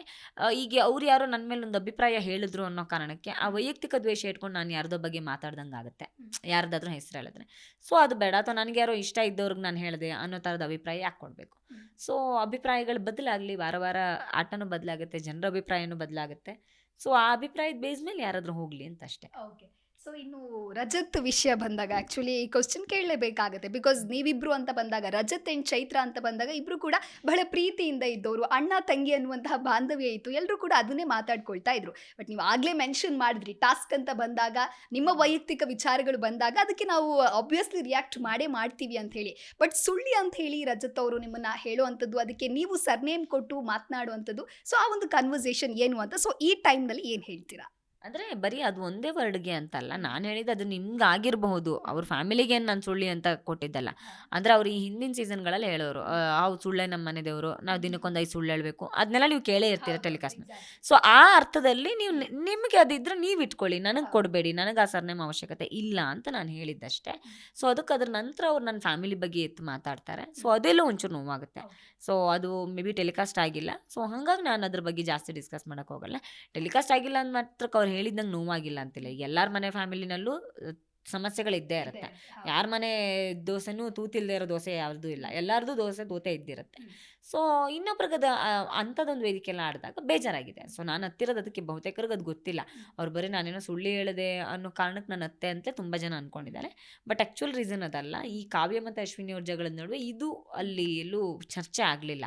ಈಗ ಅವ್ರು ಯಾರೋ ನನ್ನ ಮೇಲೆ ಒಂದು ಅಭಿಪ್ರಾಯ ಹೇಳಿದ್ರು ಅನ್ನೋ ಕಾರಣಕ್ಕೆ ಆ ವೈಯಕ್ತಿಕ ದ್ವೇಷ ಇಟ್ಕೊಂಡು ನಾನು ಯಾರ್ದೋ ಬಗ್ಗೆ ಮಾತಾಡ್ದಂಗೆ ಆಗುತ್ತೆ. ಯಾರ್ದಾದ್ರೂ ಹೆಸರು ಹೇಳಿದ್ರೆ. ಸೊ ಅದು ಬೇಡ. ಅಥವಾ ನನಗೆ ಯಾರೋ ಇಷ್ಟ ಇದ್ದವ್ರಿಗೆ ನಾನು ಹೇಳಿದೆ ಅನ್ನೋ ಥರದ ಅಭಿಪ್ರಾಯ ಯಾಕೆ ಕೊಡಬೇಕು? ಸೊ ಅಭಿಪ್ರಾಯಗಳು ಬದಲಾಗಲಿ ವಾರ ವಾರ ಆಟನೂ ಬದಲಾಗುತ್ತೆ ಜನರ ಅಭಿಪ್ರಾಯನೂ ಬದಲಾಗುತ್ತೆ. ಸೊ ಆ ಅಭಿಪ್ರಾಯದ ಬೇಸ್ ಮೇಲೆ ಯಾರಾದರೂ ಹೋಗಲಿ ಅಂತ ಅಷ್ಟೇ ಓಕೆ. ಸೊ ಇನ್ನು ರಜತ್ ವಿಷಯ ಬಂದಾಗ ಆಕ್ಚುಲಿ ಈ ಕ್ವಶನ್ ಕೇಳಲೇಬೇಕಾಗುತ್ತೆ. ಬಿಕಾಸ್ ನೀವಿಬ್ರು ಅಂತ ಬಂದಾಗ, ರಜತ್ ಆ್ಯಂಡ್ ಚೈತ್ರ ಅಂತ ಬಂದಾಗ ಇಬ್ರು ಕೂಡ ಬಹಳ ಪ್ರೀತಿಯಿಂದ ಇದ್ದವರು ಅಣ್ಣ, ತಂಗಿ ಅನ್ನುವಂತಹ ಬಾಂಧವ್ಯ ಇತ್ತು. ಎಲ್ಲರೂ ಕೂಡ ಅದನ್ನೇ ಮಾತಾಡ್ಕೊಳ್ತಾ ಇದ್ರು. ಬಟ್ ನೀವು ಆಗಲೇ ಮೆನ್ಷನ್ ಮಾಡಿದ್ರಿ ಟಾಸ್ಕ್ ಅಂತ ಬಂದಾಗ, ನಿಮ್ಮ ವೈಯಕ್ತಿಕ ವಿಚಾರಗಳು ಬಂದಾಗ ಅದಕ್ಕೆ ನಾವು ಆಬ್ವಿಯಸ್ಲಿ ರಿಯಾಕ್ಟ್ ಮಾಡೇ ಮಾಡ್ತೀವಿ ಅಂತ ಹೇಳಿ. ಬಟ್ ಸುಳ್ಳಿ ಅಂತ ಹೇಳಿ ರಜತ್ ಅವರು ನಿಮ್ಮನ್ನ ಹೇಳುವಂಥದ್ದು, ಅದಕ್ಕೆ ನೀವು ಸರ್ನೇಮ್ ಕೊಟ್ಟು ಮಾತನಾಡುವಂಥದ್ದು. ಸೊ ಆ ಒಂದು ಕನ್ವರ್ಸೇಷನ್ ಏನು ಅಂತ ಸೊ ಈ ಟೈಮ್ನಲ್ಲಿ ಏನು ಹೇಳ್ತೀರಾ? ಅಂದ್ರೆ ಬರೀ ಅದು ಒಂದೇ ವರ್ಡ್‌ಗೆ ಅಂತಲ್ಲ. ನಾನು ಹೇಳಿದ್ದು ಅದು ನಿಮ್ಗೆ ಆಗಿರಬಹುದು. ಅವ್ರ ಫ್ಯಾಮಿಲಿಗೆ ನಾನು ಸುಳ್ಳಿ ಅಂತ ಕೊಟ್ಟಿದ್ದಲ್ಲ. ಅಂದರೆ ಅವ್ರು ಈ ಹಿಂದಿನ ಸೀಸನ್‌ಗಳಲ್ಲಿ ಹೇಳೋರು. ಆ ಸುಳ್ಳೆ ನಮ್ಮ ಮನೆ ನಾವು ನಾವು ದಿನಕ್ಕೊಂದು ಐದು ಸುಳ್ಳು ಹೇಳಬೇಕು ಅದನ್ನೆಲ್ಲ ನೀವು ಕೇಳೇ ಇರ್ತೀರ ಟೆಲಿಕಾಸ್ಟ್‌ನ. ಸೊ, ಆ ಅರ್ಥದಲ್ಲಿ ನೀವು ನಿಮಗೆ ಅದಿದ್ರೆ ನೀವು ಇಟ್ಕೊಳ್ಳಿ. ನನಗೆ ಕೊಡಬೇಡಿ ನನಗೆ ಆ ಸರ್‌ನೇಮ್ ಅವಶ್ಯಕತೆ ಇಲ್ಲ ಅಂತ ನಾನು ಹೇಳಿದ್ದಷ್ಟೇ. ಸೊ, ಅದಕ್ಕೆ ಅದ್ರ ನಂತರ ಅವ್ರು ನನ್ನ ಫ್ಯಾಮಿಲಿ ಬಗ್ಗೆ ಎತ್ತು ಮಾತಾಡ್ತಾರೆ. ಸೊ, ಅದೆಲ್ಲ ಒಂಚೂರು ನೋವಾಗುತ್ತೆ. ಸೊ, ಅದು ಮೇ ಬಿ ಟೆಲಿಕಾಸ್ಟ್ ಆಗಿಲ್ಲ. ಸೊ, ಹಂಗಾಗಿ ನಾನು ಅದ್ರ ಬಗ್ಗೆ ಜಾಸ್ತಿ ಡಿಸ್ಕಸ್ ಮಾಡೋಕ್ಕೆ ಹೋಗಲ್ಲ. ಟೆಲಿಕಾಸ್ಟ್ ಆಗಿಲ್ಲ ಅಂದ ಮಾತ್ರಕ್ಕೆ ಅವ್ರು ಹೇಳಿದ್ದಂಗೆ ನೋವಾಗಿಲ್ಲ ಅಂತಿಲ್ಲ. ಎಲ್ಲರ ಮನೆ ಫ್ಯಾಮಿಲಿನಲ್ಲೂ ಸಮಸ್ಯೆಗಳಿದ್ದೇ ಇರುತ್ತೆ. ಯಾರ ಮನೆ ದೋಸೆನೂ ತೂತಿಲ್ದೇ ಇರೋ ದೋಸೆ ಯಾವುದೂ ಇಲ್ಲ. ಎಲ್ಲರದು ದೋಸೆ ತೂತೆ ಇದ್ದಿರುತ್ತೆ. ಸೊ, ಇನ್ನೊಬ್ರಿಗೆ ಅಂಥದ್ದೊಂದು ವೇದಿಕೆಲ್ಲ ಆಡಿದಾಗ ಬೇಜಾರಾಗಿದೆ. ಸೊ, ನಾನು ಹತ್ತಿರೋದು ಅದಕ್ಕೆ ಬಹುತೇಕರಿಗೆ ಅದು ಗೊತ್ತಿಲ್ಲ. ಅವ್ರು ಬರೀ ನಾನೇನೋ ಸುಳ್ಳು ಹೇಳಿದೆ ಅನ್ನೋ ಕಾರಣಕ್ಕೆ ನಾನು ಅತ್ತೆ ಅಂತ ತುಂಬ ಜನ ಅಂದ್ಕೊಂಡಿದ್ದಾರೆ ಬಟ್ ಆ್ಯಕ್ಚುಲ್ ರೀಸನ್ ಅದಲ್ಲ. ಈ ಕಾವ್ಯ ಮತ್ತು ಅಶ್ವಿನಿ ಅವ್ರ ಜಗಳದ ನಡುವೆ ಇದು ಅಲ್ಲಿ ಎಲ್ಲೂ ಚರ್ಚೆ ಆಗಲಿಲ್ಲ.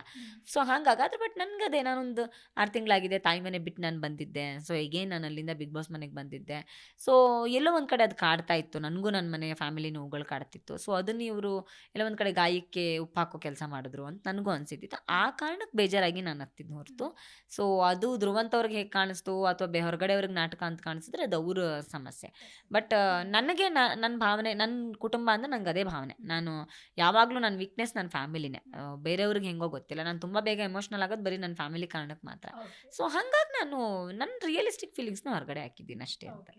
ಸೊ, ಹಾಗಾಗಾದ್ರೆ ಬಟ್ ನನಗದೇ ನಾನೊಂದು ಆರು ತಿಂಗಳಾಗಿದೆ ತಾಯಿ ಮನೆ ಬಿಟ್ಟು ನಾನು ಬಂದಿದ್ದೆ. ಸೊ, ಈಗೇನು ನಾನು ಅಲ್ಲಿಂದ ಬಿಗ್ ಬಾಸ್ ಮನೆಗೆ ಬಂದಿದ್ದೆ. ಸೊ, ಎಲ್ಲೋ ಒಂದು ಕಡೆ ಅದು ಕಾಡ್ತಾ ಇತ್ತು. ನನಗೂ ನನ್ನ ಮನೆಯ ಫ್ಯಾಮಿಲಿ ನೋವುಗಳು ಕಾಡ್ತಿತ್ತು. ಸೊ, ಅದನ್ನ ಇವರು ಎಲ್ಲ ಒಂದು ಕಡೆ ಗಾಯಕ್ಕೆ ಉಪ್ಪು ಹಾಕೋ ಕೆಲಸ ಮಾಡಿದ್ರು ಅಂತ ನನಗೂ ಅನಿಸಿದ್ದಿತ್ತು. ಆ ಕಾರಣಕ್ಕೆ ಬೇಜಾರಾಗಿ ನಾನು ಹತ್ತಿದ್ದೆ ಹೊರತು ಸೊ, ಅದು ಧ್ರುವಂತ ಅವ್ರಿಗೆ ಹೇಗೆ ಕಾಣಿಸ್ತು ಅಥವಾ ಬೆ ಹೊರಗಡೆಯವ್ರಿಗೆ ನಾಟಕ ಅಂತ ಕಾಣಿಸಿದ್ರೆ ಅದು ಅವ್ರ ಸಮಸ್ಯೆ. ಬಟ್ ನನಗೆ ನನ್ನ ಭಾವನೆ ನನ್ನ ಕುಟುಂಬ ಅಂದರೆ ನಂಗೆ ಅದೇ ಭಾವನೆ. ನಾನು ಯಾವಾಗಲೂ ನನ್ನ ವೀಕ್‌ನೆಸ್ ನನ್ನ ಫ್ಯಾಮಿಲಿನೇ. ಬೇರೆಯವ್ರಿಗೆ ಹೆಂಗೋ ಗೊತ್ತಿಲ್ಲ. ನಾನು ತುಂಬ ಬೇಗ ಎಮೋಷ್ನಲ್ ಆಗೋದು ಬರೀ ನನ್ನ ಫ್ಯಾಮಿಲಿ ಕಾರಣಕ್ಕೆ ಮಾತ್ರ. ಸೊ, ಹಾಗಾಗಿ ನಾನು ನನ್ನ ರಿಯಲಿಸ್ಟಿಕ್ ಫೀಲಿಂಗ್ಸ್‌ನ ಹೊರಗಡೆ ಹಾಕಿದ್ದೀನಿ ಅಷ್ಟೇ ಅಂತ.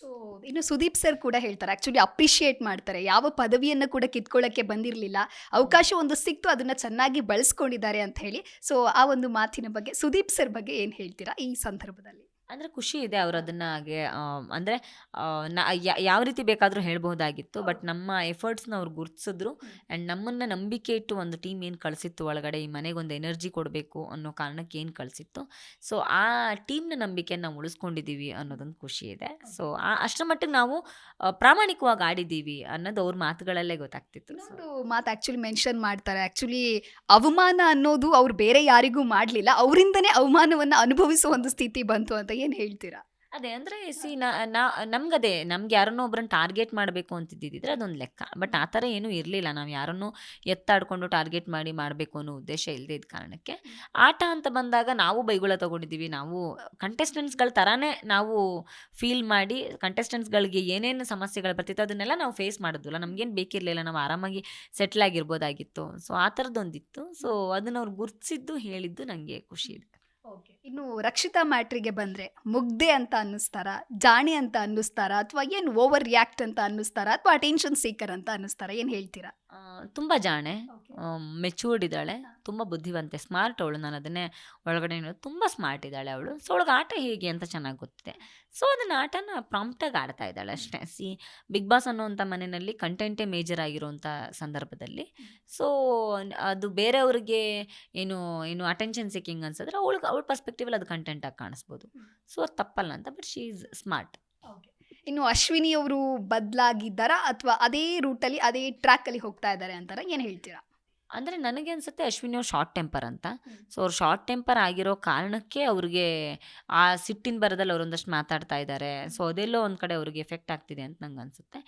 ಸೊ, ಇನ್ನು ಸುದೀಪ್ ಸರ್ ಕೂಡ ಹೇಳ್ತಾರೆ. ಆ್ಯಕ್ಚುಲಿ ಅಪ್ರಿಷಿಯೇಟ್ ಮಾಡ್ತಾರೆ. ಯಾವ ಪದವಿಯನ್ನು ಕೂಡ ಕಿತ್ಕೊಳ್ಳೋಕ್ಕೆ ಬಂದಿರಲಿಲ್ಲ. ಅವಕಾಶ ಒಂದು ಸಿಕ್ತು ಅದನ್ನು ಚೆನ್ನಾಗಿ ಬಳಸ್ಕೊಂಡಿದ್ದಾರೆ ಅಂತ ಹೇಳಿ. ಸೊ, ಆ ಒಂದು ಮಾತಿನ ಬಗ್ಗೆ ಸುದೀಪ್ ಸರ್ ಬಗ್ಗೆ ಏನು ಹೇಳ್ತೀರಾ ಈ ಸಂದರ್ಭದಲ್ಲಿ? ಅಂದ್ರೆ ಖುಷಿ ಇದೆ ಅವರು ಅದನ್ನ ಹಾಗೆ ಅಂದರೆ ಯಾವ ರೀತಿ ಬೇಕಾದರೂ ಹೇಳ್ಬಹುದಾಗಿತ್ತು. ಬಟ್ ನಮ್ಮ ಎಫರ್ಟ್ಸ್‌ನ ಅವ್ರು ಗುರುತಿಸಿದ್ರು ಆ್ಯಂಡ್ ನಮ್ಮನ್ನ ನಂಬಿಕೆ ಇಟ್ಟು ಒಂದು ಟೀಮ್ ಏನು ಕಳಿಸಿತ್ತು ಒಳಗಡೆ ಈ ಮನೆಗೊಂದು ಎನರ್ಜಿ ಕೊಡಬೇಕು ಅನ್ನೋ ಕಾರಣಕ್ಕೆ ಏನು ಕಳಿಸಿತ್ತು. ಸೊ, ಆ ಟೀಮ್‌ನ ನಂಬಿಕೆಯನ್ನು ನಾವು ಉಳಿಸ್ಕೊಂಡಿದ್ದೀವಿ ಅನ್ನೋದೊಂದು ಖುಷಿ ಇದೆ. ಸೊ, ಆ ಅಷ್ಟರ ಮಟ್ಟಿಗೆ ನಾವು ಪ್ರಾಮಾಣಿಕವಾಗಿ ಆಡಿದ್ದೀವಿ ಅನ್ನೋದು ಅವ್ರ ಮಾತುಗಳಲ್ಲೇ ಗೊತ್ತಾಗ್ತಿತ್ತು. ಮಾತು ಆ್ಯಕ್ಚುಲಿ ಮೆನ್ಷನ್ ಮಾಡ್ತಾರೆ. ಆಕ್ಚುಲಿ ಅವಮಾನ ಅನ್ನೋದು ಅವ್ರು ಬೇರೆ ಯಾರಿಗೂ ಮಾಡಲಿಲ್ಲ. ಅವರಿಂದನೇ ಅವಮಾನವನ್ನ ಅನುಭವಿಸುವ ಒಂದು ಸ್ಥಿತಿ ಬಂತು ಅಂತ ಏನು ಹೇಳ್ತೀರಾ? ಅದೇ ಅಂದ್ರೆ ಸಿ ನ ನಮ್ಗದೇ ನಮ್ಗೆ ಯಾರನ್ನೋ ಒಬ್ರನ್ನ ಟಾರ್ಗೆಟ್ ಮಾಡಬೇಕು ಅಂತಿದ್ದಿದ್ರೆ ಅದೊಂದು ಲೆಕ್ಕ. ಬಟ್ ಆ ಥರ ಏನೂ ಇರಲಿಲ್ಲ. ನಾವು ಯಾರನ್ನೂ ಎತ್ತಾಡ್ಕೊಂಡು ಟಾರ್ಗೆಟ್ ಮಾಡಿ ಮಾಡಬೇಕು ಅನ್ನೋ ಉದ್ದೇಶ ಇಲ್ಲದೆ ಇದ್ದ ಕಾರಣಕ್ಕೆ ಆಟ ಅಂತ ಬಂದಾಗ ನಾವು ಬೈಗುಳ ತಗೊಂಡಿದ್ದೀವಿ. ನಾವು ಕಂಟೆಸ್ಟೆಂಟ್ಸ್‌ಗಳ ಥರನೇ ನಾವು ಫೀಲ್ ಮಾಡಿ ಕಂಟೆಸ್ಟೆಂಟ್ಸ್‌ಗಳಿಗೆ ಏನೇನು ಸಮಸ್ಯೆಗಳು ಬರ್ತಿತ್ತು ಅದನ್ನೆಲ್ಲ ನಾವು ಫೇಸ್ ಮಾಡೋದಿಲ್ಲ ನಮಗೇನು ಬೇಕಿರಲಿಲ್ಲ. ನಾವು ಆರಾಮಾಗಿ ಸೆಟ್ಲ್ ಆಗಿರ್ಬೋದಾಗಿತ್ತು. ಸೊ, ಆ ಥರದ್ದೊಂದಿತ್ತು. ಸೊ, ಅದನ್ನು ಅವ್ರು ಗುರ್ತಿಸಿದ್ದು ಹೇಳಿದ್ದು ನನಗೆ ಖುಷಿ ಇದೆ. ಓಕೆ. ಇನ್ನು ರಕ್ಷಿತಾ ಮ್ಯಾಟ್ರಿಗೆ ಬಂದ್ರೆ ಮುಗ್ದೆ ಅಂತ ಅನ್ನಿಸ್ತಾರಾ? ಜಾಣಿ ಅಂತ ಅನ್ನಿಸ್ತಾರಾ? ಅಥವಾ ಏನು ಓವರ್ ರಿಯಾಕ್ಟ್ ಅಂತ ಅನ್ನಿಸ್ತಾರಾ? ಅಥವಾ ಅಟೆನ್ಷನ್ ಸೀಕರ್ ಅಂತ ಅನ್ನಿಸ್ತಾರಾ? ಏನು ಹೇಳ್ತೀರಾ? ತುಂಬ ಜಾಣೆ. ಮೆಚೂರ್ಡ್ ಇದ್ದಾಳೆ. ತುಂಬ ಬುದ್ಧಿವಂತೆ. ಸ್ಮಾರ್ಟ್ ಅವಳು. ನಾನು ಅದನ್ನೇ ಒಳಗಡೆ ತುಂಬ ಸ್ಮಾರ್ಟ್ ಇದ್ದಾಳೆ ಅವಳು. ಸೊ, ಅವಳಿಗೆ ಆಟ ಹೇಗೆ ಅಂತ ಚೆನ್ನಾಗಿ ಗೊತ್ತಿದೆ. ಸೊ, ಅದನ್ನು ಆಟನ ಪ್ರಾಂಪ್ಟಾಗಿ ಆಡ್ತಾ ಇದ್ದಾಳೆ ಅಷ್ಟೇ. ಸಿ ಬಿಗ್ ಬಾಸ್ ಅನ್ನೋವಂಥ ಮನೆಯಲ್ಲಿ ಕಂಟೆಂಟೇ ಮೇಜರ್ ಆಗಿರುವಂಥ ಸಂದರ್ಭದಲ್ಲಿ ಸೊ, ಅದು ಬೇರೆಯವ್ರಿಗೆ ಏನು ಏನು ಅಟೆನ್ಷನ್ ಸಿಕ್ಕಿಂಗ್ ಅನ್ಸಿದ್ರೆ ಅವಳಿಗೆ ಅವಳ ಪರ್ಸ್ಪೆಕ್ಟಿವಲ್ಲಿ ಅದು ಕಂಟೆಂಟಾಗಿ ಕಾಣಿಸ್ಬೋದು. ಸೊ, ಅದು ತಪ್ಪಲ್ಲ ಅಂತ. But she is smart. ಇನ್ನು ಅಶ್ವಿನಿ ಅವರು ಬದಲಾಗಿದ್ದಾರಾ? ಅಥವಾ ಅದೇ ರೂಟಲ್ಲಿ ಅದೇ ಟ್ರ್ಯಾಕಲ್ಲಿ ಹೋಗ್ತಾ ಇದ್ದಾರೆ ಅಂತಾರೆ ಏನು ಹೇಳ್ತೀರಾ? ಅಂದರೆ ನನಗೆ ಅನ್ಸುತ್ತೆ ಅಶ್ವಿನಿ ಅವ್ರು ಶಾರ್ಟ್ ಟೆಂಪರ್ ಅಂತ. ಸೊ, ಅವ್ರು ಶಾರ್ಟ್ ಟೆಂಪರ್ ಆಗಿರೋ ಕಾರಣಕ್ಕೆ ಅವ್ರಿಗೆ ಆ ಸಿಟ್ಟಿನ ಬರದಲ್ಲಿ ಅವ್ರು ಒಂದಷ್ಟು ಮಾತಾಡ್ತಾ ಇದ್ದಾರೆ. ಸೊ, ಅದೆಲ್ಲೋ ಒಂದು ಕಡೆ ಅವ್ರಿಗೆ ಎಫೆಕ್ಟ್ ಆಗ್ತಿದೆ ಅಂತ ನಂಗೆ ಅನ್ಸುತ್ತೆ.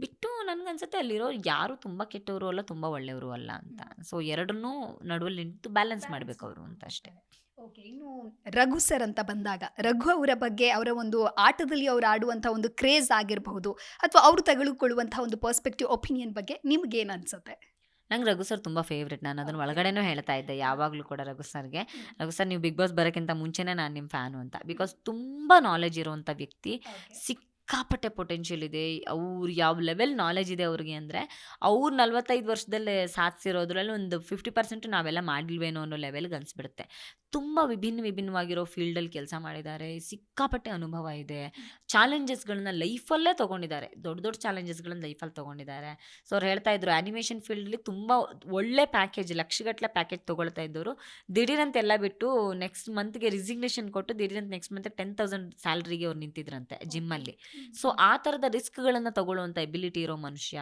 ಬಿಟ್ಟು ನನಗನ್ಸುತ್ತೆ ಅಲ್ಲಿರೋ ಯಾರು ತುಂಬ ಕೆಟ್ಟವರು ಅಲ್ಲ, ತುಂಬ ಒಳ್ಳೆಯವರು ಅಲ್ಲ ಅಂತ. ಸೊ, ಎರಡನ್ನೂ ನಡುವಲ್ಲಿ ನಿಂತು ಬ್ಯಾಲೆನ್ಸ್ ಮಾಡಬೇಕು ಅವರು ಅಂತ ಅಷ್ಟೇ. ಓಕೆ. ಇನ್ನು ರಘು ಸರ್ ಅಂತ ಬಂದಾಗ ರಘು ಅವರ ಬಗ್ಗೆ ಅವರ ಒಂದು ಆಟದಲ್ಲಿ ಅವರು ಆಡುವಂಥ ಒಂದು ಕ್ರೇಜ್ ಆಗಿರಬಹುದು ಅಥವಾ ಅವರು ತೆಗೆದುಕೊಳ್ಳುವಂಥ ಒಂದು ಪರ್ಸ್ಪೆಕ್ಟಿವ್ ಒಪಿನಿಯನ್ ಬಗ್ಗೆ ನಿಮ್ಗೇನು ಅನ್ಸುತ್ತೆ? ನಂಗೆ ರಘು ಸರ್ ತುಂಬ ಫೇವ್ರೇಟ್. ನಾನು ಅದನ್ನು ಒಳಗಡೆನೂ ಹೇಳ್ತಾ ಇದ್ದೆ ಯಾವಾಗಲೂ ಕೂಡ ರಘು ಸರ್‌ಗೆ. ರಘು ಸರ್ ನೀವು ಬಿಗ್ ಬಾಸ್ ಬರೋಕ್ಕಿಂತ ಮುಂಚೆನೇ ನಾನು ನಿಮ್ಮ ಫ್ಯಾನು ಅಂತ. ಬಿಕಾಸ್ ತುಂಬ ನಾಲೆಜ್ ಇರುವಂಥ ವ್ಯಕ್ತಿ. ಸಿಕ್ಕಾಪಟ್ಟೆ ಪೊಟೆನ್ಷಿಯಲ್ ಇದೆ. ಅವ್ರು ಯಾವ ಲೆವೆಲ್ ನಾಲೆಜ್ ಇದೆ ಅವ್ರಿಗೆ ಅಂದರೆ ಅವ್ರು 45 ವರ್ಷದಲ್ಲೇ ಸಾಧಿಸಿರೋದ್ರಲ್ಲಿ ಒಂದು 50% ನಾವೆಲ್ಲ ಮಾಡಿಲ್ವೇನೋ ಅನ್ನೋ ಲೆವೆಲ್‌ಗೆ ಅನಿಸ್ಬಿಡುತ್ತೆ. ತುಂಬ ವಿಭಿನ್ನ ವಿಭಿನ್ನವಾಗಿರೋ ಫೀಲ್ಡಲ್ಲಿ ಕೆಲಸ ಮಾಡಿದ್ದಾರೆ. ಸಿಕ್ಕಾಪಟ್ಟೆ ಅನುಭವ ಇದೆ. ಚಾಲೆಂಜಸ್‌ಗಳನ್ನ ಲೈಫಲ್ಲೇ ತೊಗೊಂಡಿದ್ದಾರೆ. ದೊಡ್ಡ ದೊಡ್ಡ ಚಾಲೆಂಜಸ್‌ಗಳನ್ನ ಲೈಫಲ್ಲಿ ತೊಗೊಂಡಿದ್ದಾರೆ. ಸೊ, ಅವ್ರು ಹೇಳ್ತಾ ಇದ್ರು ಆ್ಯನಿಮೇಷನ್ ಫೀಲ್ಡಲ್ಲಿ ತುಂಬ ಒಳ್ಳೆ ಪ್ಯಾಕೇಜ್ ಲಕ್ಷಗಟ್ಟಲೆ ಪ್ಯಾಕೇಜ್ ತೊಗೊಳ್ತಾ ಇದ್ದವರು ದಿಢೀರಂತೆಲ್ಲ ಬಿಟ್ಟು ನೆಕ್ಸ್ಟ್ ಮಂತ್‌ಗೆ ರಿಸಿಗ್ನೇಷನ್ ಕೊಟ್ಟು ದಿಢೀರಂತ ನೆಕ್ಸ್ಟ್ ಮಂತ್ ಟೆನ್ ತೌಸಂಡ್ ಸ್ಯಾಲ್ರಿಗೆ ಅವ್ರು ನಿಂತಿದ್ರಂತೆ ಜಿಮ್ಮಲ್ಲಿ. ಸೊ, ಆ ಥರದ ರಿಸ್ಕ್ಗಳನ್ನು ತಗೊಳ್ಳುವಂಥ ಎಬಿಲಿಟಿ ಇರೋ ಮನುಷ್ಯ.